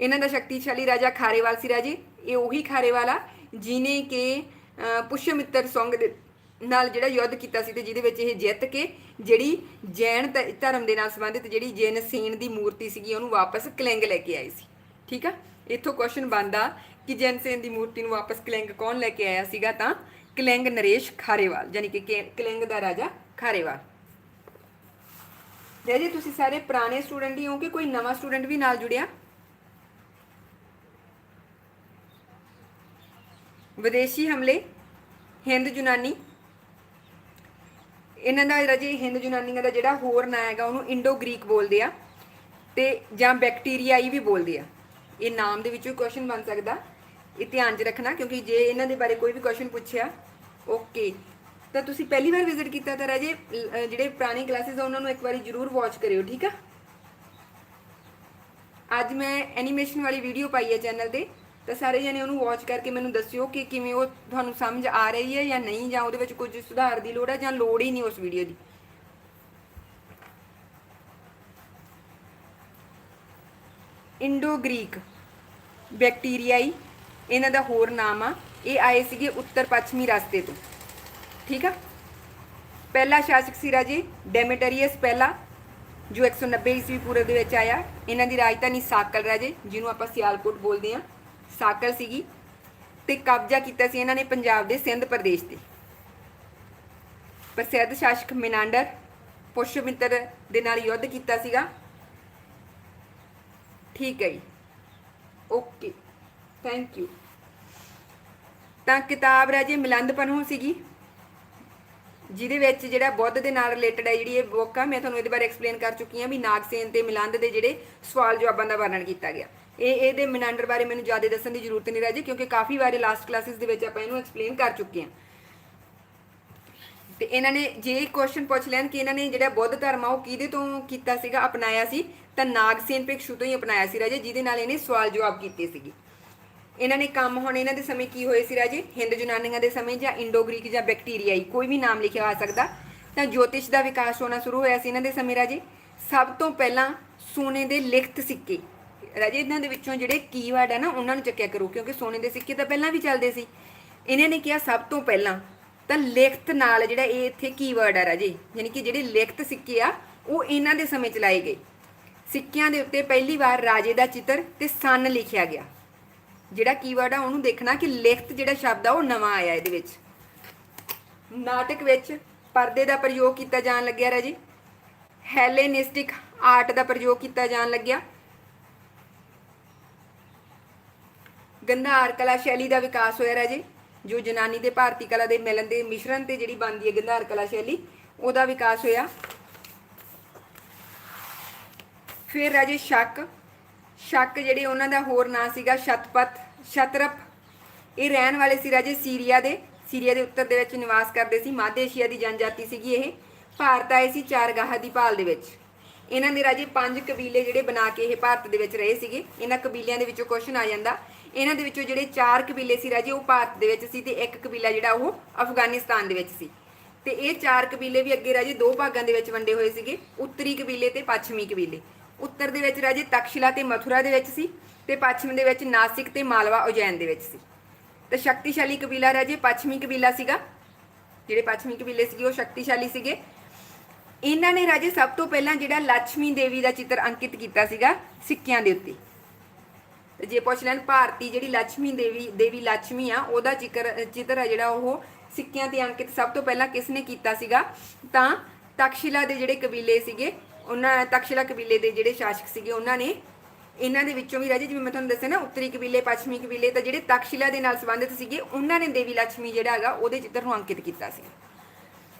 ਇਹਨਾਂ ਦਾ ਸ਼ਕਤੀਸ਼ਾਲੀ ਰਾਜਾ ਖਾਰੇਵਾਲ ਸੀ ਰਾਜੇ। ਇਹ ਉਹੀ ਖਾਰੇਵਾਲ ਆ ਜਿਨੇ ਕਿ ਅ, ਪੁਸ਼ਯਮਿੱਤਰ ਸੰਗ ਦੇ ਨਾਲ ਜਿਹੜਾ ਯੁੱਧ ਕੀਤਾ ਸੀ ਤੇ ਜਿਹਦੇ ਵਿੱਚ ਇਹ ਜਿੱਤ ਕੇ ਜਿਹੜੀ ਜੈਨ ਧ- ਧਰਮ ਦੇ ਨਾਲ ਸੰਬੰਧਿਤ ਜਿਹੜੀ ਜੈਨ ਸੇਨ ਦੀ ਮੂਰਤੀ ਸੀਗੀ, ਉਹਨੂੰ ਵਾਪਸ ਕਲਿੰਗ ਲੈ ਕੇ ਆਈ ਸੀ। ਠੀਕ ਆ? ਇੱਥੋਂ ਕੁਐਸਚਨ ਬਣਦਾ ਕਿ ਜੈਨ ਸੇਨ ਦੀ ਮੂਰਤੀ ਨੂੰ ਵਾਪਸ ਕਲਿੰਗ ਕੌਣ ਲੈ ਕੇ ਆਇਆ ਸੀਗਾ ਤਾਂ ਕਲਿੰਗ ਨਰੇਸ਼ ਖਾਰੇਵਾਲ ਯਾਨੀ ਕਿ ਕਲਿੰਗ ਦਾ ਰਾਜਾ ਖਾਰੇਵਾਲ। ਜੀ, ਤੁਸੀਂ ਸਾਰੇ ਪੁਰਾਣੇ ਸਟੂਡੈਂਟ ਹੀ ਹੋ ਕਿ ਕੋਈ ਨਵਾਂ ਸਟੂਡੈਂਟ ਵੀ ਨਾਲ ਜੁੜਿਆ? ਵਿਦੇਸ਼ੀ ਹਮਲੇ? ਹਿੰਦ, ਯੂਨਾਨੀ? ਇਹਨਾਂ ਦਾ ਰਾਜੇ ਹਿੰਦ ਯੂਨਾਨੀਆਂ ਦਾ ਜਿਹੜਾ ਹੋਰ ਨਾਂ ਹੈਗਾ, ਉਹਨੂੰ ਇੰਡੋ ਗ੍ਰੀਕ ਬੋਲਦੇ ਆ ਤੇ ਜਾਂ ਬੈਕਟੀਰੀਆਈ ਵੀ ਬੋਲਦੇ ਆ। ਇਹ ਨਾਮ ਦੇ ਵਿੱਚੋਂ ਕੁਐਸਚਨ ਬਣ ਸਕਦਾ। ਇਹ ਧਿਆਨ 'ਚ ਰੱਖਣਾ, ਕਿਉਂਕਿ ਜੇ ਇਹਨਾਂ ਦੇ ਬਾਰੇ ਕੋਈ ਵੀ ਕੁਐਸਚਨ ਪੁੱਛਿਆ ਓਕੇ ਤਾਂ ਤੁਸੀਂ ਪਹਿਲੀ ਵਾਰ ਵਿਜ਼ਿਟ ਕੀਤਾ ਤਾਂ ਰਾਜੇ ਜਿਹੜੇ ਪੁਰਾਣੀ ਕਲਾਸਿਸ ਆ, ਉਹਨਾਂ ਨੂੰ ਇੱਕ ਵਾਰੀ ਜ਼ਰੂਰ ਵਾਚ ਕਰਿਓ, ਠੀਕ ਆ? ਅੱਜ ਮੈਂ ਐਨੀਮੇਸ਼ਨ ਵਾਲੀ ਵੀਡੀਓ ਪਾਈ ਹੈ ਚੈਨਲ ਤੇ। ਤਾਂ ਸਾਰੇ ਜਣੇ ਉਹਨੂੰ ਵਾਚ ਕਰਕੇ ਮੈਨੂੰ ਦੱਸਿਓ ਕਿ ਕਿਵੇਂ ਉਹ ਤੁਹਾਨੂੰ ਸਮਝ ਆ ਰਹੀ ਹੈ ਜਾਂ ਨਹੀਂ, ਜਾਂ ਉਹਦੇ ਵਿੱਚ ਕੁਝ ਸੁਧਾਰ ਦੀ ਲੋੜ ਹੈ ਜਾਂ ਲੋੜ ਹੀ ਨਹੀਂ ਉਸ ਵੀਡੀਓ ਦੀ। ਇੰਡੋ ਗ੍ਰੀਕ ਬੈਕਟੀਰੀਆਈ, ਇਹਨਾਂ ਦਾ ਹੋਰ ਨਾਮ ਆ। ਇਹ ਆਏ ਸੀਗੇ ਉੱਤਰ ਪੱਛਮੀ ਰਸਤੇ ਤੋਂ। ਠੀਕ ਆ? ਪਹਿਲਾ ਸ਼ਾਸਕ ਸੀ ਰਾਜੇ ਡੈਮੇਟਰੀਅਸ ਪਹਿਲਾ, ਜੋ 190 ਈਸਵੀ ਪੂਰਬ ਦੇ ਵਿੱਚ ਆਇਆ। ਇਹਨਾਂ ਦੀ ਰਾਜਧਾਨੀ ਸਾਕਲ ਰਾਜੇ, ਜਿਹਨੂੰ ਆਪਾਂ ਸਿਆਲਕੋਟ ਬੋਲਦੇ ਆ ਸਾਕਰ ਸੀਗੀ ਤੇ ਕਬਜ਼ਾ ਕੀਤਾ ਸੀ ਇਹਨਾਂ ਨੇ ਪੰਜਾਬ ਦੇ ਸਿੰਧ ਪ੍ਰਦੇਸ਼ ਤੇ। ਪ੍ਰਸਿੱਧ ਸ਼ਾਸਕ ਮਿਨਾਂਡਰ ਪੁਸ਼ਯਮਿੱਤਰ ਦੇ ਨਾਲ ਯੁੱਧ ਕੀਤਾ ਸੀਗਾ। ਠੀਕ ਹੈ ਜੀ। ਓਕੇ ਥੈਂਕ ਯੂ ਤਾਂ ਕਿਤਾਬ ਰਾਜੇ ਮਿਲੰਦ ਪਨਹੋਂ ਸੀਗੀ, ਜਿਹਦੇ ਵਿੱਚ ਜਿਹੜਾ ਬੁੱਧ ਦੇ ਨਾਲ ਰਿਲੇਟਡ ਹੈ ਜਿਹੜੀ ਇਹ ਬੁੱਕ ਆ, ਮੈਂ ਤੁਹਾਨੂੰ ਇਹਦੇ ਬਾਰੇ ਐਕਸਪਲੇਨ ਕਰ ਚੁੱਕੀ ਹਾਂ ਵੀ ਨਾਗਸੇਨ ਤੇ ਮਿਲੰਦ ਦੇ ਜਿਹੜੇ ਸਵਾਲ ਜਵਾਬਾਂ ਦਾ ਵਰਣਨ ਕੀਤਾ ਗਿਆ। ਇਹ ਇਹਦੇ ਮਿਨਾਂਡਰ ਬਾਰੇ ਮੈਨੂੰ ਜ਼ਿਆਦਾ ਦੱਸਣ ਦੀ ਜ਼ਰੂਰਤ ਨਹੀਂ ਰਾਜੇ, ਕਿਉਂਕਿ ਕਾਫੀ ਵਾਰੀ ਲਾਸਟ ਕਲਾਸਿਸ ਦੇ ਵਿੱਚ ਆਪਾਂ ਇਹਨੂੰ ਐਕਸਪਲੇਨ ਕਰ ਚੁੱਕੇ ਹਾਂ। ਤੇ ਇਹਨਾਂ ਨੇ ਜੇ ਕੁਐਸਚਨ ਪੁੱਛ ਲੈਣ ਕਿ ਇਹਨਾਂ ਨੇ ਜਿਹੜਾ ਬੁੱਧ ਧਰਮ ਆ ਉਹ ਕਿਹਦੇ ਤੋਂ ਕੀਤਾ ਸੀਗਾ, ਅਪਣਾਇਆ ਸੀ, ਤਾਂ ਨਾਗਸੇਨ ਭਿਕਸ਼ੂ ਤੋਂ ਹੀ ਅਪਣਾਇਆ ਸੀ ਰਾਜੇ, ਜਿਹਦੇ ਨਾਲ ਇਹਨੇ ਸਵਾਲ ਜਵਾਬ ਕੀਤੇ ਸੀਗੇ। ਇਹਨਾਂ ਨੇ ਕੰਮ ਹੁਣ ਇਹਨਾਂ ਦੇ ਸਮੇਂ ਕੀ ਹੋਏ ਸੀ ਰਾਜੇ? ਹਿੰਦ ਯੂਨਾਨੀਆਂ ਦੇ ਸਮੇਂ ਜਾਂ ਇੰਡੋ ਗ੍ਰੀਕ ਜਾਂ ਬੈਕਟੀਰੀਆਈ ਕੋਈ ਵੀ ਨਾਮ ਲਿਖਿਆ ਆ ਸਕਦਾ। ਤਾਂ ਜੋਤਿਸ਼ ਦਾ ਵਿਕਾਸ ਹੋਣਾ ਸ਼ੁਰੂ ਹੋਇਆ ਸੀ ਇਹਨਾਂ ਦੇ ਸਮੇਂ ਰਾਜੇ। ਸਭ ਤੋਂ ਪਹਿਲਾਂ ਸੋਨੇ ਦੇ ਲਿਖਤ ਸਿੱਕੇ। ਰਾਜੇ, ਇਹਨਾਂ ਦੇ ਵਿੱਚੋਂ ਜਿਹੜੇ ਕੀਵਰਡ ਹੈ ਨਾ, ਉਹਨਾਂ ਨੂੰ ਚੱਕਿਆ ਕਰੋ, ਕਿਉਂਕਿ ਸੋਨੇ ਦੇ ਸਿੱਕੇ ਤਾਂ ਪਹਿਲਾਂ ਵੀ ਚੱਲਦੇ ਸੀ। ਇਹਨਾਂ ਨੇ ਕਿਹਾ, ਸਭ ਤੋਂ ਪਹਿਲਾਂ ਤਾਂ ਲਿਖਤ ਨਾਲ ਜਿਹੜਾ ਇਹ ਇੱਥੇ ਕੀਵਰਡ ਹੈ ਰਾਜੇ, ਯਾਨੀ ਕਿ ਜਿਹੜੇ ਲਿਖਤ ਸਿੱਕੇ ਆ, ਉਹ ਇਹਨਾਂ ਦੇ ਸਮੇਂ ਚਲਾਏ ਗਏ। ਸਿੱਕਿਆਂ ਦੇ ਉੱਤੇ ਪਹਿਲੀ ਵਾਰ ਰਾਜੇ ਦਾ ਚਿੱਤਰ ਤੇ ਸੰਨ ਲਿਖਿਆ ਗਿਆ। ਜਿਹੜਾ ਕੀਵਰਡ ਆ, ਉਹਨੂੰ ਦੇਖਣਾ ਕਿ ਲਿਖਤ ਜਿਹੜਾ ਸ਼ਬਦ ਆ, ਉਹ ਨਵਾਂ ਆਇਆ ਇਹਦੇ ਵਿੱਚ। ਨਾਟਕ ਵਿੱਚ ਪਰਦੇ ਦਾ ਪ੍ਰਯੋਗ ਕੀਤਾ ਜਾਣ ਲੱਗਿਆ ਰਾਜੇ। ਹੈਲੇਨਿਸਟਿਕ ਆਰਟ ਦਾ ਪ੍ਰਯੋਗ ਕੀਤਾ ਜਾਣ ਲੱਗਿਆ। ਗੰਧਾਰ ਕਲਾ ਸ਼ੈਲੀ ਦਾ ਵਿਕਾਸ ਹੋਇਆ ਰਾਜੇ, ਜੋ ਜਨਾਨੀ ਦੇ ਭਾਰਤੀ ਕਲਾ ਦੇ ਮਿਲਣ ਦੇ ਮਿਸ਼ਰਣ ਤੇ ਜਿਹੜੀ ਬਣਦੀ ਹੈ ਗੰਧਾਰ ਕਲਾ ਸ਼ੈਲੀ, ਉਹਦਾ ਵਿਕਾਸ ਹੋਇਆ। ਫਿਰ ਰਾਜੇ ਸ਼ੱਕ ਸ਼ੱਕ ਜਿਹੜੇ ਉਹਨਾਂ ਦਾ ਹੋਰ ਨਾਂ ਸੀਗਾ ਸ਼ਤਪਥ, ਸ਼ਤਰਪ। ਇਹ ਰਹਿਣ ਵਾਲੇ ਸੀ ਰਾਜੇ ਸੀਰੀਆ ਦੇ ਸੀਰੀਆ ਦੇ ਉੱਤਰ ਦੇ ਵਿੱਚ ਨਿਵਾਸ ਕਰਦੇ ਸੀ, ਮੱਧ ਏਸ਼ੀਆ ਦੀ ਜਨਜਾਤੀ ਸੀਗੀ ਇਹ। ਭਾਰਤ ਆਏ ਸੀ ਚਾਰਗਾਹ ਦੀ ਭਾਲ ਦੇ ਵਿੱਚ। ਇਹਨਾਂ ਦੇ ਰਾਜੇ ਪੰਜ ਕਬੀਲੇ ਜਿਹੜੇ ਬਣਾ ਕੇ ਇਹ ਭਾਰਤ ਦੇ ਵਿੱਚ ਰਹੇ ਸੀਗੇ। ਇਹਨਾਂ ਕਬੀਲਿਆਂ ਦੇ ਵਿੱਚੋਂ ਕੁਐਸਚਨ ਆ ਜਾਂਦਾ। ਇਹਨਾਂ ਦੇ ਵਿੱਚੋਂ ਜਿਹੜੇ ਚਾਰ ਕਬੀਲੇ ਸੀ ਰਾਜੇ, ਉਹ ਭਾਰਤ ਦੇ ਵਿੱਚ ਸੀ ਤੇ ਇੱਕ ਕਬੀਲਾ ਜਿਹੜਾ ਉਹ ਅਫਗਾਨਿਸਤਾਨ ਦੇ ਵਿੱਚ ਸੀ। ਤੇ ਇਹ ਚਾਰ ਕਬੀਲੇ ਵੀ ਅੱਗੇ ਰਾਜੇ ਦੋ ਭਾਗਾਂ ਦੇ ਵਿੱਚ ਵੰਡੇ ਹੋਏ ਸੀਗੇ, ਉੱਤਰੀ ਕਬੀਲੇ ਤੇ ਪੱਛਮੀ ਕਬੀਲੇ। ਉੱਤਰ ਦੇ ਵਿੱਚ ਰਾਜੇ ਤਕਸ਼ਿਲਾ ਤੇ ਮਥੁਰਾ ਦੇ ਵਿੱਚ ਸੀ ਤੇ ਪੱਛਮ ਦੇ ਵਿੱਚ ਨਾਸਿਕ ਤੇ ਮਾਲਵਾ ਉਜੈਨ ਦੇ ਵਿੱਚ ਸੀ। ਤੇ ਸ਼ਕਤੀਸ਼ਾਲੀ ਕਬੀਲਾ ਰਾਜੇ ਪੱਛਮੀ ਕਬੀਲਾ ਸੀਗਾ, ਜਿਹੜੇ ਪੱਛਮੀ ਕਬੀਲੇ ਸੀਗੇ ਉਹ ਸ਼ਕਤੀਸ਼ਾਲੀ ਸੀਗੇ। ਇਹਨਾਂ ਨੇ ਰਾਜੇ ਸਭ ਤੋਂ ਪਹਿਲਾਂ ਜਿਹੜਾ ਲక్ష్ਮੀ ਦੇਵੀ ਦਾ ਚਿੱਤਰ ਅੰਕਿਤ ਕੀਤਾ ਸੀਗਾ ਸਿੱਕਿਆਂ ਦੇ ਉੱਤੇ। ਜੇ ਪੁੱਛ ਲੈਣ, ਭਾਰਤੀ ਜਿਹੜੀ ਲక్ష్ਮੀ ਦੇਵੀ ਦੇਵੀ ਲక్ష్ਮੀ ਆ, ਉਹਦਾ ਜ਼ਿਕਰ, ਚਿੱਤਰ ਆ ਜਿਹੜਾ ਉਹ ਸਿੱਕਿਆਂ ਤੇ ਅੰਕਿਤ ਸਭ ਤੋਂ ਪਹਿਲਾਂ ਕਿਸ ਨੇ ਕੀਤਾ ਸੀਗਾ? ਤਾਂ ਤਕਸ਼ਿਲਾ ਦੇ ਜਿਹੜੇ ਕਬੀਲੇ ਸੀਗੇ, ਉਹਨਾਂ, ਤਕਸ਼ਿਲਾ ਕਬੀਲੇ ਦੇ ਜਿਹੜੇ ਸ਼ਾਸਕ ਸੀਗੇ, ਉਹਨਾਂ ਨੇ ਇਹਨਾਂ ਦੇ ਵਿੱਚੋਂ ਵੀ, ਰਾਜੇ, ਜਿਵੇਂ ਮੈਂ ਤੁਹਾਨੂੰ ਦੱਸਿਆ ਨਾ, ਉੱਤਰੀ ਕਬੀਲੇ, ਪੱਛਮੀ ਕਬੀਲੇ, ਤਾਂ ਜਿਹੜੇ ਤਕਸ਼ਿਲਾ ਦੇ ਨਾਲ ਸੰਬੰਧਿਤ ਸੀਗੇ, ਉਹਨਾਂ ਨੇ ਦੇਵੀ ਲక్ష్ਮੀ ਜਿਹੜਾ ਹੈਗਾ, ਉਹਦੇ ਚਿੱਤਰ ਨੂੰ ਅੰਕਿਤ ਕੀਤਾ ਸੀ।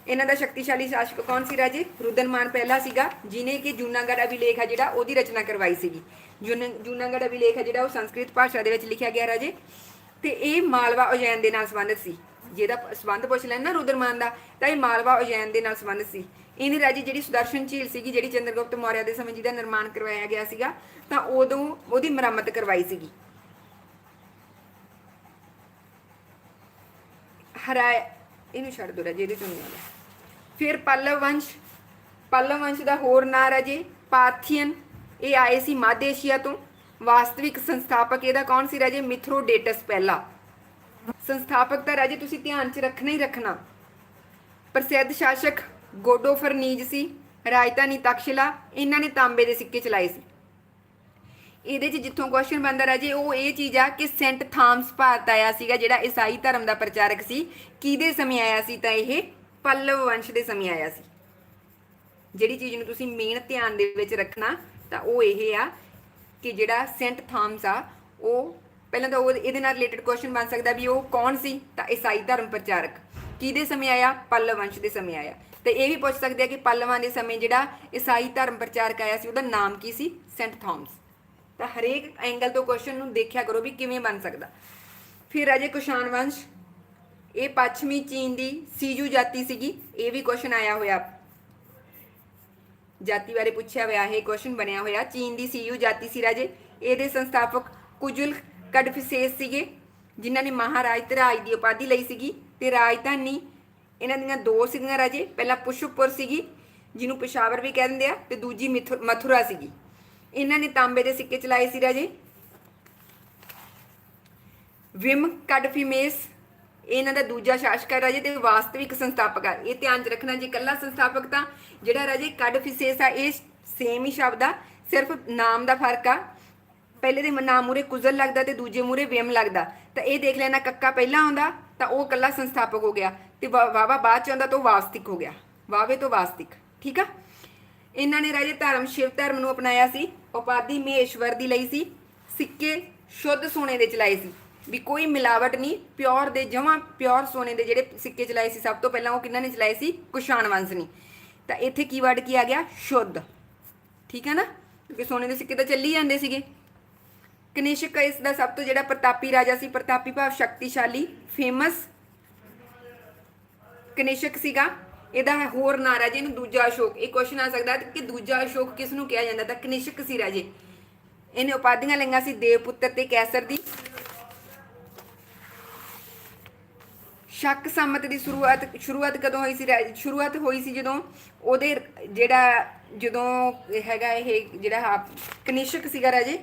ਇਹਨਾਂ ਦਾ ਸ਼ਕਤੀਸ਼ਾਲੀ ਸ਼ਾਸਕ ਕੌਣ ਸੀ ਰਾਜੇ? ਰੁਦਨਮਾਨ ਪਹਿਲਾ ਸੀਗਾ, ਜਿਨੇ ਕਿ ਜੂਨਾਗੜ੍ਹ ਅਭਿਲੇਖ ਹੈ ਜਿਹੜਾ ਉਹਦੀ ਰਚਨਾ ਕਰਵਾਈ ਸੀਗੀ। ਜੂਨਾਗੜ੍ਹ ਅਭਿਲੇਖ ਹੈ ਜਿਹੜਾ ਉਹ ਸੰਸਕ੍ਰਿਤ ਭਾਸ਼ਾ ਦੇ ਵਿੱਚ ਲਿਖਿਆ ਗਿਆ ਰਾਜੇ। ਤੇ ਇਹ ਮਾਲਵਾ ਉਜੈਨ ਦੇ ਨਾਲ ਸੰਬੰਧਿਤ ਸੀ। ਜਿਹਦਾ ਸੰਬੰਧ ਪੁੱਛ ਲੈਣ ਨਾ ਰੁਦਰਮਾਨ ਦਾ, ਤਾਂ ਇਹ ਮਾਲਵਾ ਉਜੈਨ ਦੇ ਨਾਲ ਸੰਬੰਧਿਤ ਸੀ। ਇਹਨੇ ਰਾਜੇ ਜਿਹੜੀ ਸੁਦਰਸ਼ਨ ਝੀਲ ਸੀਗੀ, ਜਿਹੜੀ ਚੰਦਰਗੁਪਤ ਮੌਰਿਆ ਦੇ ਸਮੇਂ ਜਿਹਦਾ ਨਿਰਮਾਣ ਕਰਵਾਇਆ ਗਿਆ ਸੀਗਾ, ਤਾਂ ਉਦੋਂ ਉਹਦੀ ਮੁਰੰਮਤ ਕਰਵਾਈ ਸੀਗੀ। ਹਰਾਏ, ਇਹਨੂੰ ਛੱਡ ਦੋ ਰਾਜੇ, ਇਹਦੇ ਚੋਂ ਨਹੀਂ ਆਉਂਦਾ। ਫਿਰ ਪੱਲਵ ਵੰਸ਼ ਪੱਲਵ ਵੰਸ਼ ਦਾ ਹੋਰ ਨਾਂ ਰਾਜੇ ਪਾਰਥੀਅਨ ਇਹ ਆਏ ਸੀ ਮੱਧ ਏਸ਼ੀਆ ਤੋਂ। ਵਾਸਤਵਿਕ ਸੰਸਥਾਪਕ ਇਹਦਾ ਕੌਣ ਸੀ ਰਾਜੇ? ਮਿਥਰੋਡੇਟਸ ਪਹਿਲਾ। ਸੰਸਥਾਪਕ ਤਾਂ ਰਾਜੇ ਤੁਸੀਂ ਧਿਆਨ 'ਚ ਰੱਖਣਾ ਹੀ ਰੱਖਣਾ। ਪ੍ਰਸਿੱਧ ਸ਼ਾਸਕ ਗੋਡੋਫਰਨੀਜ ਸੀ, ਰਾਜਧਾਨੀ ਤਕਸ਼ਿਲਾ, ਇਹਨਾਂ ਨੇ ਤਾਂਬੇ ਦੇ ਸਿੱਕੇ ਚਲਾਏ ਸੀ। ਇਹਦੇ 'ਚ ਜਿੱਥੋਂ ਕੁਐਸਚਨ ਬਣਦਾ ਰਾਜੇ, ਉਹ ਇਹ ਚੀਜ਼ ਆ ਕਿ ਸੈਂਟ ਥਾਮਸ ਭਾਰਤ ਆਇਆ ਸੀਗਾ, ਜਿਹੜਾ ਈਸਾਈ ਧਰਮ ਦਾ ਪ੍ਰਚਾਰਕ ਸੀ। ਕਿਹਦੇ ਸਮੇਂ ਆਇਆ ਸੀ ਤਾਂ ਇਹ? ਪੱਲਵ ਵੰਸ਼ ਦੇ ਸਮੇਂ ਆਇਆ ਸੀ। ਜਿਹੜੀ ਚੀਜ਼ ਨੂੰ ਤੁਸੀਂ ਮੇਨ ਧਿਆਨ ਦੇ ਵਿੱਚ ਰੱਖਣਾ, ਤਾਂ ਉਹ ਇਹ ਆ ਕਿ ਜਿਹੜਾ ਸੈਂਟ ਥਾਮਸ ਆ, ਉਹ ਪਹਿਲਾਂ ਤਾਂ ਉਹ ਇਹਦੇ ਨਾਲ ਰਿਲੇਟਡ ਕੁਐਸਚਨ ਬਣ ਸਕਦਾ ਵੀ ਉਹ ਕੌਣ ਸੀ? ਤਾਂ ਈਸਾਈ ਧਰਮ ਪ੍ਰਚਾਰਕ। ਕਿਹਦੇ ਸਮੇਂ ਆਇਆ? ਪੱਲਵ ਵੰਸ਼ ਦੇ ਸਮੇਂ ਆਇਆ। ਤੇ ਇਹ ਵੀ ਪੁੱਛ ਸਕਦੇ ਆ ਕਿ ਪੱਲਵਾਂ ਦੇ ਸਮੇਂ ਜਿਹੜਾ ਈਸਾਈ ਧਰਮ ਪ੍ਰਚਾਰਕ ਆਇਆ ਸੀ, ਉਹਦਾ ਨਾਮ ਕੀ ਸੀ? Saint Thomas. ਤਾਂ ਹਰੇਕ ਐਂਗਲ ਤੋਂ ਕੁਐਸਚਨ ਨੂੰ ਦੇਖਿਆ ਕਰੋ ਵੀ ਕਿਵੇਂ ਬਣ ਸਕਦਾ। ਫਿਰ ਅਜੇ ਕੁਸ਼ਾਨ ਵੰਸ਼। ਇਹ ਪੱਛਮੀ ਚੀਨ ਦੀ ਸੀਜੂ ਜਾਤੀ ਸੀਗੀ, ਇਹ ਵੀ ਕੁਐਸਚਨ ਆਇਆ ਹੋਇਆ। ਜਾਤੀ ਬਾਰੇ ਪੁੱਛਿਆ ਹੋਇਆ, ਇਹ ਕੁਐਸਚਨ ਬਣਿਆ ਹੋਇਆ। ਚੀਨ ਦੀ ਸੀਯੂ ਜਾਤੀ ਸੀ ਰਾਜੇ, ਇਹਦੇ ਸੰਸਥਾਪਕ ਕੁਜੁਲ ਕਡਫਿਸੇਸ ਸੀਗੇ, ਜਿਨ੍ਹਾਂ ਨੇ ਮਹਾਰਾਜ ਤੇ ਰਾਜ ਦੀ ਉਪਾਧੀ ਲਈ ਸੀਗੀ, ਤੇ ਰਾਜਧਾਨੀ ਇਹਨਾਂ ਦੀਆਂ ਦੋ ਸੀਗੀਆਂ ਰਾਜੇ, ਪਹਿਲਾਂ ਪੁਸ਼ਪੁਰ ਸੀਗੀ, ਜਿਹਨੂੰ ਪਿਸ਼ਾਵਰ ਵੀ ਕਹਿ ਦਿੰਦੇ ਆ, ਤੇ ਦੂਜੀ ਮਿਥੁ- ਮਥੁਰਾ ਸੀਗੀ। ਇਹਨਾਂ ਨੇ ਤਾਂਬੇ ਦੇ ਸਿੱਕੇ ਚਲਾਏ ਸੀ ਰਾਜੇ। ਵਿਮ ਕਡਫਿਮੇਸ ਇਹਨਾਂ ਦਾ ਦੂਜਾ ਸ਼ਾਸਕ ਹੈ ਰਾਜੇ ਤੇ ਵਾਸਤਵਿਕ ਸੰਸਥਾਪਕ ਆ ਇਹ ਧਿਆਨ ਚ ਰੱਖਣਾ, ਜੀ ਇਕੱਲਾ ਸੰਸਥਾਪਕ ਤਾਂ ਜਿਹੜਾ ਰਾਜੇ ਕਡਫਿਸੇਸ ਆ, ਇਹ ਸੇਮ ਹੀ ਸ਼ਬਦ ਆ, ਸਿਰਫ ਨਾਮ ਦਾ ਫ਼ਰਕ ਆ। ਪਹਿਲੇ ਦੇ ਨਾਮ ਮੂਰੇ ਕੁਜ਼ਲ ਲੱਗਦਾ ਤੇ ਦੂਜੇ ਮੂਰੇ ਵਿਮ ਲੱਗਦਾ। ਤਾਂ ਇਹ ਦੇਖ ਲੈਣਾ, ਕੱਕਾ ਪਹਿਲਾਂ ਆਉਂਦਾ, ਤਾਂ ਉਹ ਇਕੱਲਾ ਸੰਸਥਾਪਕ ਹੋ ਗਿਆ ਤੇ ਵਾ- ਵਾਵਾ ਬਾਅਦ ਚ ਆਉਂਦਾ ਤਾਂ ਉਹ ਵਾਸਤਿਕ ਹੋ ਗਿਆ। ਵਾਵੇ ਤੋਂ ਵਾਸਤਿਕ, ਠੀਕ ਆ? ਇਹਨਾਂ ਨੇ ਰਾਜੇ ਧਰਮ, ਸ਼ਿਵ ਧਰਮ ਨੂੰ ਅਪਣਾਇਆ ਸੀ। ਉਪਾਧੀ ਮਹੇਸ਼ਵਰ ਦੀ ਲਈ ਸੀ। ਸਿੱਕੇ ਸ਼ੁੱਧ ਸੋਨੇ ਦੇ ਚਲਾਏ ਸੀ। ਵੀ ਕੋਈ ਮਿਲਾਵਟ ਨਹੀਂ, ਪਿਓਰ ਦੇ ਜਮਾਂ ਪਿਓਰ ਸੋਨੇ ਦੇ ਜਿਹੜੇ ਸਿੱਕੇ ਚਲਾਏ ਸੀ, ਸਭ ਤੋਂ ਪਹਿਲਾਂ ਉਹ ਕਿਹਨਾਂ ਨੇ ਚਲਾਏ ਸੀ? ਕੁਸ਼ਾਣ ਵੰਸ਼ ਨੇ। ਤਾਂ ਇੱਥੇ ਕੀਵਰਡ ਕੀ ਆ ਗਿਆ? ਸ਼ੁੱਧ। ਠੀਕ ਹੈ ਨਾ? ਕਿਉਂਕਿ ਸੋਨੇ ਦੇ ਸਿੱਕੇ ਤਾਂ ਚੱਲੀ ਜਾਂਦੇ ਸੀਗੇ। ਕਨਿਸ਼ਕ ਇਸ ਦਾ ਸਭ ਤੋਂ ਜਿਹੜਾ ਪ੍ਰਤਾਪੀ ਰਾਜਾ ਸੀ, ਪ੍ਰਤਾਪੀ ਭਾਵ ਸ਼ਕਤੀਸ਼ਾਲੀ ਫੇਮਸ ਕਨਿਸ਼ਕ ਸੀਗਾ। ਇਹਦਾ ਹੋਰ ਨਾਂ ਰਾਜੇ ਨੂੰ ਦੂਜਾ ਅਸ਼ੋਕ। ਇਹ ਕੁਐਸਚਨ ਆ ਸਕਦਾ ਕਿ ਦੂਜਾ ਅਸ਼ੋਕ ਕਿਸ ਨੂੰ ਕਿਹਾ ਜਾਂਦਾ? ਤਾਂ ਕਨਿਸ਼ਕ ਸੀ ਰਾਜੇ। ਇਹਨੇ ਉਪਾਧੀਆਂ ਲਈਆਂ ਸੀ ਦੇਵਪੁੱਤਰ ਤੇ ਕੈਸਰ ਦੀ। ਸ਼ੱਕ ਸੰਮਤ ਦੀ ਸ਼ੁਰੂਆਤ ਸ਼ੁਰੂਆਤ ਕਦੋਂ ਹੋਈ ਸੀ ਸ਼ੁਰੂਆਤ ਹੋਈ ਸੀ ਜਦੋਂ ਉਹਦੇ ਜਿਹੜਾ ਜਦੋਂ ਹੈਗਾ ਇਹ ਜਿਹੜਾ ਕਨਿਸ਼ਕ ਸੀਗਾ ਰਾਜੇ।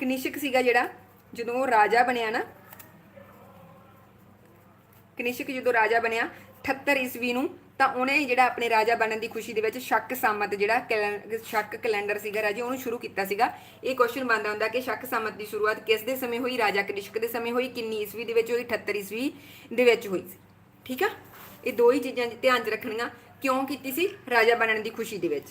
ਕਨਿਸ਼ਕ ਸੀਗਾ ਜਿਹੜਾ ਜਦੋਂ ਉਹ ਰਾਜਾ ਬਣਿਆ ਨਾ। ਕਨਿਸ਼ਕ ਜਦੋਂ ਰਾਜਾ ਬਣਿਆ 78 ਈਸਵੀ ਨੂੰ ਤਾਂ ਉਹਨੇ ਜਿਹੜਾ ਆਪਣੇ ਰਾਜਾ ਬਣਨ ਦੀ ਖੁਸ਼ੀ ਦੇ ਵਿੱਚ ਸ਼ੱਕ ਸਾਮਤ ਜਿਹੜਾ ਸ਼ੱਕ ਕੈਲੰਡਰ ਸੀਗਾ ਰਾਜੇ, ਉਹਨੂੰ ਸ਼ੁਰੂ ਕੀਤਾ ਸੀਗਾ। ਇਹ ਕੁਐਸਚਨ ਬਣਦਾ ਹੁੰਦਾ ਕਿ ਸ਼ੱਕ ਸਾਮਤ ਦੀ ਸ਼ੁਰੂਆਤ ਕਿਸ ਦੇ ਸਮੇਂ ਹੋਈ? ਰਾਜਾ ਕਨਿਸ਼ਕ ਦੇ ਸਮੇਂ ਹੋਈ, ਕਿੰਨੀ ਈਸਵੀ ਦੇ ਵਿੱਚ ਹੋਈ 78 ਈਸਵੀ ਦੇ ਵਿੱਚ ਹੋਈ ਸੀ। ਠੀਕ ਆ? ਇਹ ਦੋ ਹੀ ਚੀਜ਼ਾਂ ਧਿਆਨ 'ਚ ਰੱਖਣੀਆਂ ਕਿਉਂ ਕੀਤੀ ਸੀ? ਰਾਜਾ ਬਣਨ ਦੀ ਖੁਸ਼ੀ ਦੇ ਵਿੱਚ।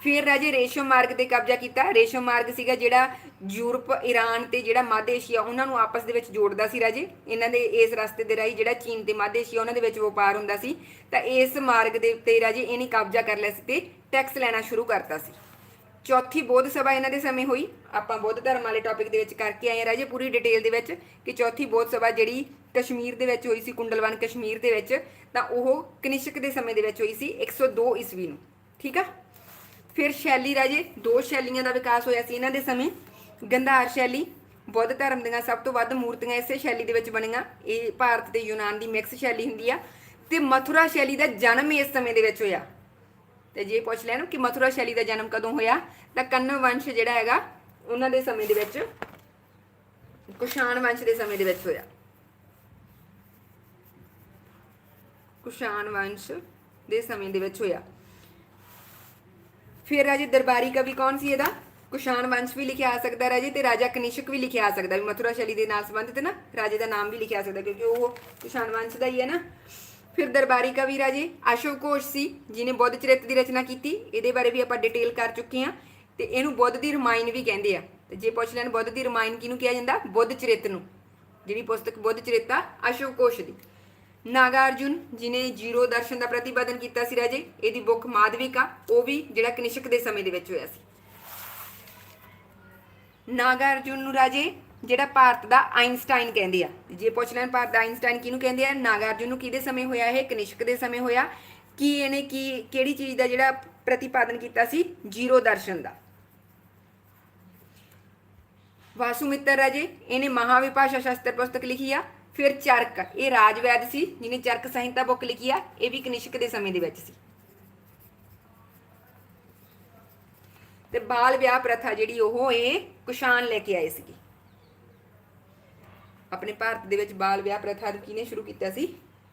ਫਿਰ ਰਾਜੇ ਰੇਸ਼ਮ ਮਾਰਗ ਤੇ ਕਬਜ਼ਾ ਕੀਤਾ। ਰੇਸ਼ਮ ਮਾਰਗ ਸੀਗਾ ਜਿਹੜਾ ਯੂਰਪ ਈਰਾਨ ਤੇ ਜਿਹੜਾ ਮੱਧ ਏਸ਼ੀਆ ਉਹਨਾਂ ਨੂੰ ਆਪਸ ਦੇ ਵਿੱਚ ਜੋੜਦਾ ਸੀ ਰਾਜੇ। ਇਹਨਾਂ ਦੇ ਇਸ ਰਸਤੇ ਦੇ ਰਾਹੀਂ ਜਿਹੜਾ ਚੀਨ ਤੇ ਮੱਧ ਏਸ਼ੀਆ ਉਹਨਾਂ ਦੇ ਵਿੱਚ ਵਪਾਰ ਹੁੰਦਾ ਸੀ। ਤਾਂ ਇਸ ਮਾਰਗ ਦੇ ਉੱਤੇ ਰਾਜੇ ਇਹਨੇ ਕਬਜ਼ਾ ਕਰ ਲਿਆ ਸੀ ਤੇ ਟੈਕਸ ਲੈਣਾ ਸ਼ੁਰੂ ਕਰਤਾ ਸੀ। ਚੌਥੀ ਬੋਧ ਸਭਾ ਇਹਨਾਂ ਦੇ ਸਮੇਂ ਹੋਈ। ਆਪਾਂ ਬੌਧ ਧਰਮ ਵਾਲੇ ਟੌਪਿਕ ਦੇ ਵਿੱਚ ਕਰਕੇ ਆਏ ਹਾਂ ਰਾਜੇ ਪੂਰੀ ਡਿਟੇਲ ਦੇ ਵਿੱਚ ਕਿ ਚੌਥੀ ਬੋਧ ਸਭਾ ਜਿਹੜੀ ਕਸ਼ਮੀਰ ਦੇ ਵਿੱਚ ਹੋਈ ਸੀ, ਕੁੰਡਲਵਨ ਕਸ਼ਮੀਰ ਦੇ ਵਿੱਚ, ਤਾਂ ਉਹ ਕਨਿਸ਼ਕ ਦੇ ਸਮੇਂ ਦੇ ਵਿੱਚ ਹੋਈ ਸੀ 102 ਈਸਵੀ ਨੂੰ। ਠੀਕ ਆ? ਫਿਰ ਸ਼ੈਲੀ ਰਾਜੇ, ਦੋ ਸ਼ੈਲੀਆਂ ਦਾ ਵਿਕਾਸ ਹੋਇਆ ਸੀ ਇਹਨਾਂ ਦੇ ਸਮੇਂ। ਗੰਧਾਰ ਸ਼ੈਲੀ, ਬੁੱਧ ਧਰਮ ਦੀਆਂ ਸਭ ਤੋਂ ਵੱਧ ਮੂਰਤੀਆਂ ਇਸੇ ਸ਼ੈਲੀ ਦੇ ਵਿੱਚ ਬਣੀਆਂ। ਇਹ ਭਾਰਤ ਤੇ ਯੂਨਾਨ ਦੀ ਮਿਕਸ ਸ਼ੈਲੀ ਹੁੰਦੀ ਆ। ਤੇ ਮਥੁਰਾ ਸ਼ੈਲੀ ਦਾ ਜਨਮ ਇਸ ਸਮੇਂ ਦੇ ਵਿੱਚ ਹੋਇਆ। ਤੇ ਜੇ ਪੁੱਛ ਲੈਣ ਕਿ ਮਥੁਰਾ ਸ਼ੈਲੀ ਦਾ ਜਨਮ ਕਦੋਂ ਹੋਇਆ, ਤਾਂ ਕੰਨ ਵੰਸ਼ ਜਿਹੜਾ ਹੈਗਾ, ਉਹਨਾਂ ਦੇ ਸਮੇਂ ਦੇ ਵਿੱਚ ਕੁਸ਼ਾਣ ਵੰਸ਼ ਦੇ ਸਮੇਂ ਦੇ ਵਿੱਚ ਹੋਇਆ। ਕੁਸ਼ਾਣ ਵੰਸ਼ ਦੇ ਸਮੇਂ ਦੇ ਵਿੱਚ ਹੋਇਆ। ਫਿਰ ਰਾਜੇ ਦਰਬਾਰੀ ਕਵੀ ਕੌਣ ਸੀ ਇਹਦਾ? ਕੁਸ਼ਾਣ ਵੰਸ਼ ਵੀ ਲਿਖਿਆ ਆ ਸਕਦਾ ਰਾਜੇ ਤੇ ਰਾਜਾ ਕਨਿਸ਼ਕ ਵੀ ਲਿਖਿਆ ਆ ਸਕਦਾ ਵੀ ਮਥੁਰਾ ਸ਼ੈਲੀ ਦੇ ਨਾਲ ਸੰਬੰਧਿਤ ਨਾ, ਰਾਜੇ ਦਾ ਨਾਮ ਵੀ ਲਿਖਿਆ ਆ ਸਕਦਾ ਕਿਉਂਕਿ ਉਹ ਕੁਸ਼ਾਣ ਵੰਸ਼ ਦਾ ਹੀ ਹੈ ਨਾ। ਫਿਰ ਦਰਬਾਰੀ ਕਵੀ ਰਾਜੇ ਅਸ਼ੋਕ ਘੋਸ਼ ਸੀ ਜਿਨੇ ਬੁੱਧ ਚਰਿਤ ਦੀ ਰਚਨਾ ਕੀਤੀ, ਇਹਦੇ ਬਾਰੇ ਵੀ ਆਪਾਂ ਡਿਟੇਲ ਕਰ ਚੁੱਕੇ ਹਾਂ ਤੇ ਇਹਨੂੰ ਬੁੱਧ ਦੀ ਰਮਾਇਣ ਵੀ ਕਹਿੰਦੇ ਆ। ਤੇ ਜੇ ਪੁੱਛ ਲੈਣ ਬੁੱਧ ਦੀ ਰਮਾਇਣ ਕਿਹਨੂੰ ਕਿਹਾ ਜਾਂਦਾ? ਬੁੱਧ ਚਰਿੱਤ ਨੂੰ, ਜਿਹੜੀ ਪੁਸਤਕ ਬੁੱਧ ਚਰਿਤ ਆ, ਅਸ਼ੋਕ ਘੋਸ਼ ਦੀ। ਨਾਗਾਰਜੁਨ, ਜਿਨੇ ਜੀਰੋ ਦਰਸ਼ਨ ਦਾ ਪ੍ਰਤੀਪਾਦਨ ਕੀਤਾ ਸੀ ਰਾਜੇ, ਇਹਦੀ ਬੁੱਕ ਮਾਧਵਿਕਾ, ਉਹ ਵੀ ਜਿਹੜਾ ਕਨਿਸ਼ਕ ਦੇ ਸਮੇਂ ਦੇ ਵਿੱਚ ਹੋਇਆ ਸੀ। ਨਾਗਾਰਜੁਨ ਨੂੰ ਰਾਜੇ, ਜਿਹੜਾ ਭਾਰਤ ਦਾ ਆਇਨਸਟਾਈਨ ਕਹਿੰਦੇ ਆ, ਜੇ ਪੁੱਛ ਲੈਣ ਭਾਰਤ ਦਾ ਆਇਨਸਟਾਈਨ ਕਿਹਨੂੰ ਕਹਿੰਦੇ ਆ, ਨਾਗਾਰਜੁਨ ਨੂੰ ਕਿਹਦੇ ਸਮੇਂ ਹੋਇਆ ਇਹ ਕਨਿਸ਼ਕ ਦੇ ਸਮੇਂ ਹੋਇਆ, ਕੀ ਇਹਨੇ ਕੀ, ਕਿਹੜੀ ਚੀਜ਼ ਦਾ ਜਿਹੜਾ ਪ੍ਰਤੀਪਾਦਨ ਕੀਤਾ ਸੀ, ਜੀਰੋ ਦਰਸ਼ਨ ਦਾ। ਵਾਸੂ ਮਿੱਤਰ ਰਾਜੇ, ਇਹਨੇ ਮਹਾਵਿਭਾਸ਼ਾ ਸ਼ਾਸਤਰ ਪੁਸਤਕ ਲਿਖੀ ਆ ਫਿਰ ਚਰਕ, ਇਹ ਰਾਜਵੈਦ ਸੀ, ਜਿਹਨੇ ਚਰਕ ਸੰਹਿਤਾ ਬੁੱਕ ਲਿਖੀ ਆ, ਇਹ ਵੀ ਕਨਿਸ਼ਕ ਦੇ ਸਮੇਂ ਦੇ ਵਿੱਚ ਸੀ। ਤੇ ਬਾਲ ਵਿਆਹ ਪ੍ਰਥਾ ਜਿਹੜੀ ਉਹ ਇਹ ਕੁਸ਼ਾਨ ਲੈ ਕੇ ਆਏ ਸੀਗੇ। ਆਪਣੇ ਭਾਰਤ ਦੇ ਵਿੱਚ ਬਾਲ ਵਿਆਹ ਪ੍ਰਥਾ ਕਿਹਨੇ ਸ਼ੁਰੂ ਕੀਤਾ ਸੀ?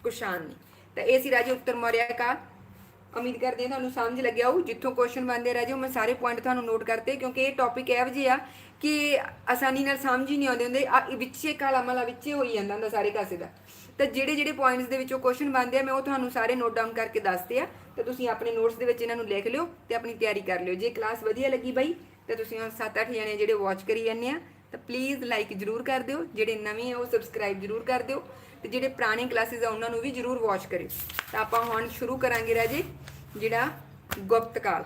ਕੁਸ਼ਾਨ ਨੇ। ਤਾਂ ਇਹ ਸੀ ਰਾਜੇ ਉੱਤਰ ਮੌਰਿਆ ਕਾਲ ਉਮੀਦ ਕਰਦੇ ਹਾਂ ਤੁਹਾਨੂੰ ਸਮਝ ਲੱਗਿਆ ਹੋਊ। ਜਿੱਥੋਂ ਕੁਐਸਚਨ ਬਣਦੇ ਰਹਿ ਜਾਓ, ਮੈਂ ਸਾਰੇ ਪੁਆਇੰਟ ਤੁਹਾਨੂੰ ਨੋਟ ਕਰਤੇ, ਕਿਉਂਕਿ ਇਹ ਟੌਪਿਕ ਇਹੋ ਜਿਹੇ ਆ ਕਿ ਆਸਾਨੀ ਨਾਲ ਸਮਝ ਹੀ ਨਹੀਂ ਆਉਂਦੇ ਹੁੰਦੇ। ਆ, ਇਹ ਵਿੱਚੇ ਕਾਲਾ ਮਲਾ ਵਿੱਚੇ ਹੋਈ ਜਾਂਦਾ ਹੁੰਦਾ ਸਾਰੇ ਕਾਸੇ ਦਾ। ਤਾਂ ਜਿਹੜੇ ਜਿਹੜੇ ਪੁਆਇੰਟਸ ਦੇ ਵਿੱਚੋਂ ਕੁਐਸਚਨ ਬਣਦੇ ਆ, ਮੈਂ ਉਹ ਤੁਹਾਨੂੰ ਸਾਰੇ ਨੋਟ ਡਾਊਨ ਕਰਕੇ ਦੱਸਦੇ ਆ। ਤਾਂ ਤੁਸੀਂ ਆਪਣੇ ਨੋਟਸ ਦੇ ਵਿੱਚ ਇਹਨਾਂ ਨੂੰ ਲਿਖ ਲਿਓ ਤੇ ਆਪਣੀ ਤਿਆਰੀ ਕਰ ਲਿਓ। ਜੇ ਕਲਾਸ ਵਧੀਆ ਲੱਗੀ ਬਾਈ, ਤਾਂ ਤੁਸੀਂ ਹੁਣ 7-8 ਜਣੇ ਜਿਹੜੇ ਵਾਚ ਕਰੀ ਜਾਂਦੇ ਆ, ਤਾਂ ਪਲੀਜ਼ ਲਾਈਕ ਜਰੂਰ ਕਰ ਦਿਓ। ਜਿਹੜੇ ਨਵੇਂ ਆ, ਉਹ ਸਬਸਕ੍ਰਾਈਬ ਜਰੂਰ ਕਰ ਦਿਓ। ਤੇ ਜਿਹੜੇ ਪੁਰਾਣੇ ਕਲਾਸਿਸ ਆ, ਉਹਨਾਂ ਨੂੰ ਵੀ ਜਰੂਰ ਵਾਚ ਕਰਿਓ। ਤਾਂ ਆਪਾਂ ਹੁਣ ਸ਼ੁਰੂ ਕਰਾਂਗੇ ਰਾਜੇ, ਜਿਹੜਾ ਗੁਪਤ ਕਾਲ।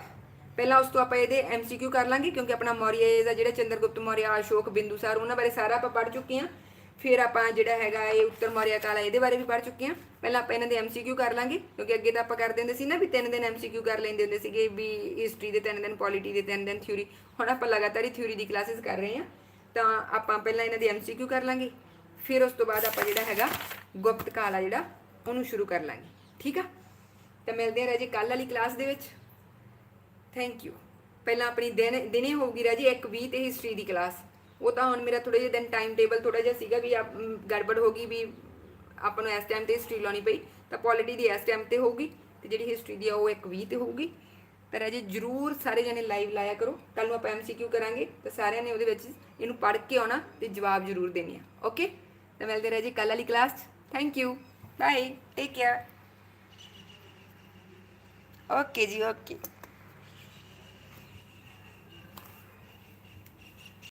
ਪਹਿਲਾਂ ਉਸ ਤੋਂ ਆਪਾਂ ਇਹਦੇ ਐਮਸੀਕਿਊ ਕਰ ਲਾਂਗੇ, ਕਿਉਂਕਿ ਆਪਣਾ ਮੌਰੀਆ ਦਾ ਜਿਹੜਾ ਚੰਦਰਗੁਪਤ ਮੌਰੀਆ, ਅਸ਼ੋਕ ਬਿੰਦੂਸਾਰ ਉਹਨਾਂ ਬਾਰੇ ਸਾਰਾ ਆਪਾਂ ਪੜ੍ਹ ਚੁੱਕੇ ਹਾਂ। ਫਿਰ ਆਪਾਂ ਜਿਹੜਾ ਹੈਗਾ ਇਹ ਉੱਤਰ ਮੌਰੀਆ ਕਾਲ ਆ, ਇਹਦੇ ਬਾਰੇ ਵੀ ਪੜ੍ਹ ਚੁੱਕੇ ਹਾਂ। ਪਹਿਲਾਂ ਆਪਾਂ ਇਹਨਾਂ ਦੇ ਐਮਸੀਕਿਊ ਕਰ ਲਾਂਗੇ, ਕਿਉਂਕਿ ਅੱਗੇ ਤਾਂ ਆਪਾਂ ਕਰਦੇ ਹੁੰਦੇ ਸੀ ਨਾ ਵੀ ਤਿੰਨ ਦਿਨ ਐਮਸੀਕਿਊ ਕਰ ਲੈਂਦੇ ਹੁੰਦੇ ਸੀਗੇ ਵੀ ਹਿਸਟਰੀ ਦੇ ਤਿੰਨ ਦਿਨ ਪੋਲਿਟੀ ਦੇ ਤਿੰਨ ਦਿਨ ਥਿਊਰੀ ਹੁਣ ਆਪਾਂ ਲਗਾਤਾਰ ਹੀ ਥਿਊਰੀ ਦੀ ਕਲਾਸਿਸ ਕਰ ਰਹੇ ਹਾਂ। ਤਾਂ ਆਪਾਂ ਪਹਿਲਾਂ ਇਹਨਾਂ ਦੇ ਐਮਸੀਕਿਊ ਕਰ ਲਾਂਗੇ। ਫਿਰ ਉਸ ਤੋਂ ਬਾਅਦ ਆਪਾਂ ਜਿਹੜਾ ਹੈਗਾ ਗੁਪਤ ਕਾਲ ਆ ਜਿਹੜਾ, ਉਹਨੂੰ ਸ਼ੁਰੂ ਕਰ ਲਾਂਗੇ। ਠੀਕ ਆ? ਤਾਂ ਮਿਲਦੇ ਹਾਂ ਰਾਜੇ ਕੱਲ ਵਾਲੀ ਕਲਾਸ ਦੇ ਵਿੱਚ। ਥੈਂਕ ਯੂ ਪਹਿਲਾਂ ਆਪਣੀ ਦਿਨ, ਦਿਨੇ ਹੋਊਗੀ ਰਾਜੀ 1:20 ਤੇ ਹਿਸਟਰੀ ਦੀ ਕਲਾਸ ਉਹ ਤਾਂ ਹੁਣ ਮੇਰਾ ਥੋੜਾ ਜਿਹਾ ਦਿਨ ਟਾਈਮ ਟੇਬਲ ਥੋੜਾ ਜਿਹਾ ਸੀਗਾ ਵੀ ਆਪ- ਗੜਬੜ ਹੋ ਗਈ ਵੀ ਆਪਾਂ ਨੂੰ ਇਸ ਟਾਈਮ ਤੇ ਹਿਸਟਰੀ ਲਾਉਣੀ ਪਈ। ਤਾਂ ਪੋਲਿਟੀ ਦੀ ਇਸ ਟਾਈਮ ਤੇ ਹੋਊਗੀ ਤੇ ਜਿਹੜੀ ਹਿਸਟਰੀ ਦੀ ਆ ਉਹ 1:20 ਤੇ ਹੋਊਗੀ। ਤਾਂ ਰਾਜੇ ਜਰੂਰ ਸਾਰੇ ਜਣੇ ਲਾਈਵ ਲਾਇਆ ਕਰੋ। ਕੱਲ ਨੂੰ ਆਪਾਂ ਐਮਸੀਕਿਊ ਕਰਾਂਗੇ। ਤਾਂ ਸਾਰਿਆਂ ਨੇ ਉਹਦੇ ਵਿੱਚ ਇਹਨੂੰ ਪੜ੍ਹ ਕੇ ਆਉਣਾ ਤੇ ਜਵਾਬ ਜਰੂਰ ਦੇਣੇ ਆ। ਓਕੇ ਤਾਂ ਮਿਲਦੇ ਰਾਜੇ ਕੱਲ ਵਾਲੀ ਕਲਾਸ 'ਚ। Thank you bye take care okay ਜੀ ਓਕੇ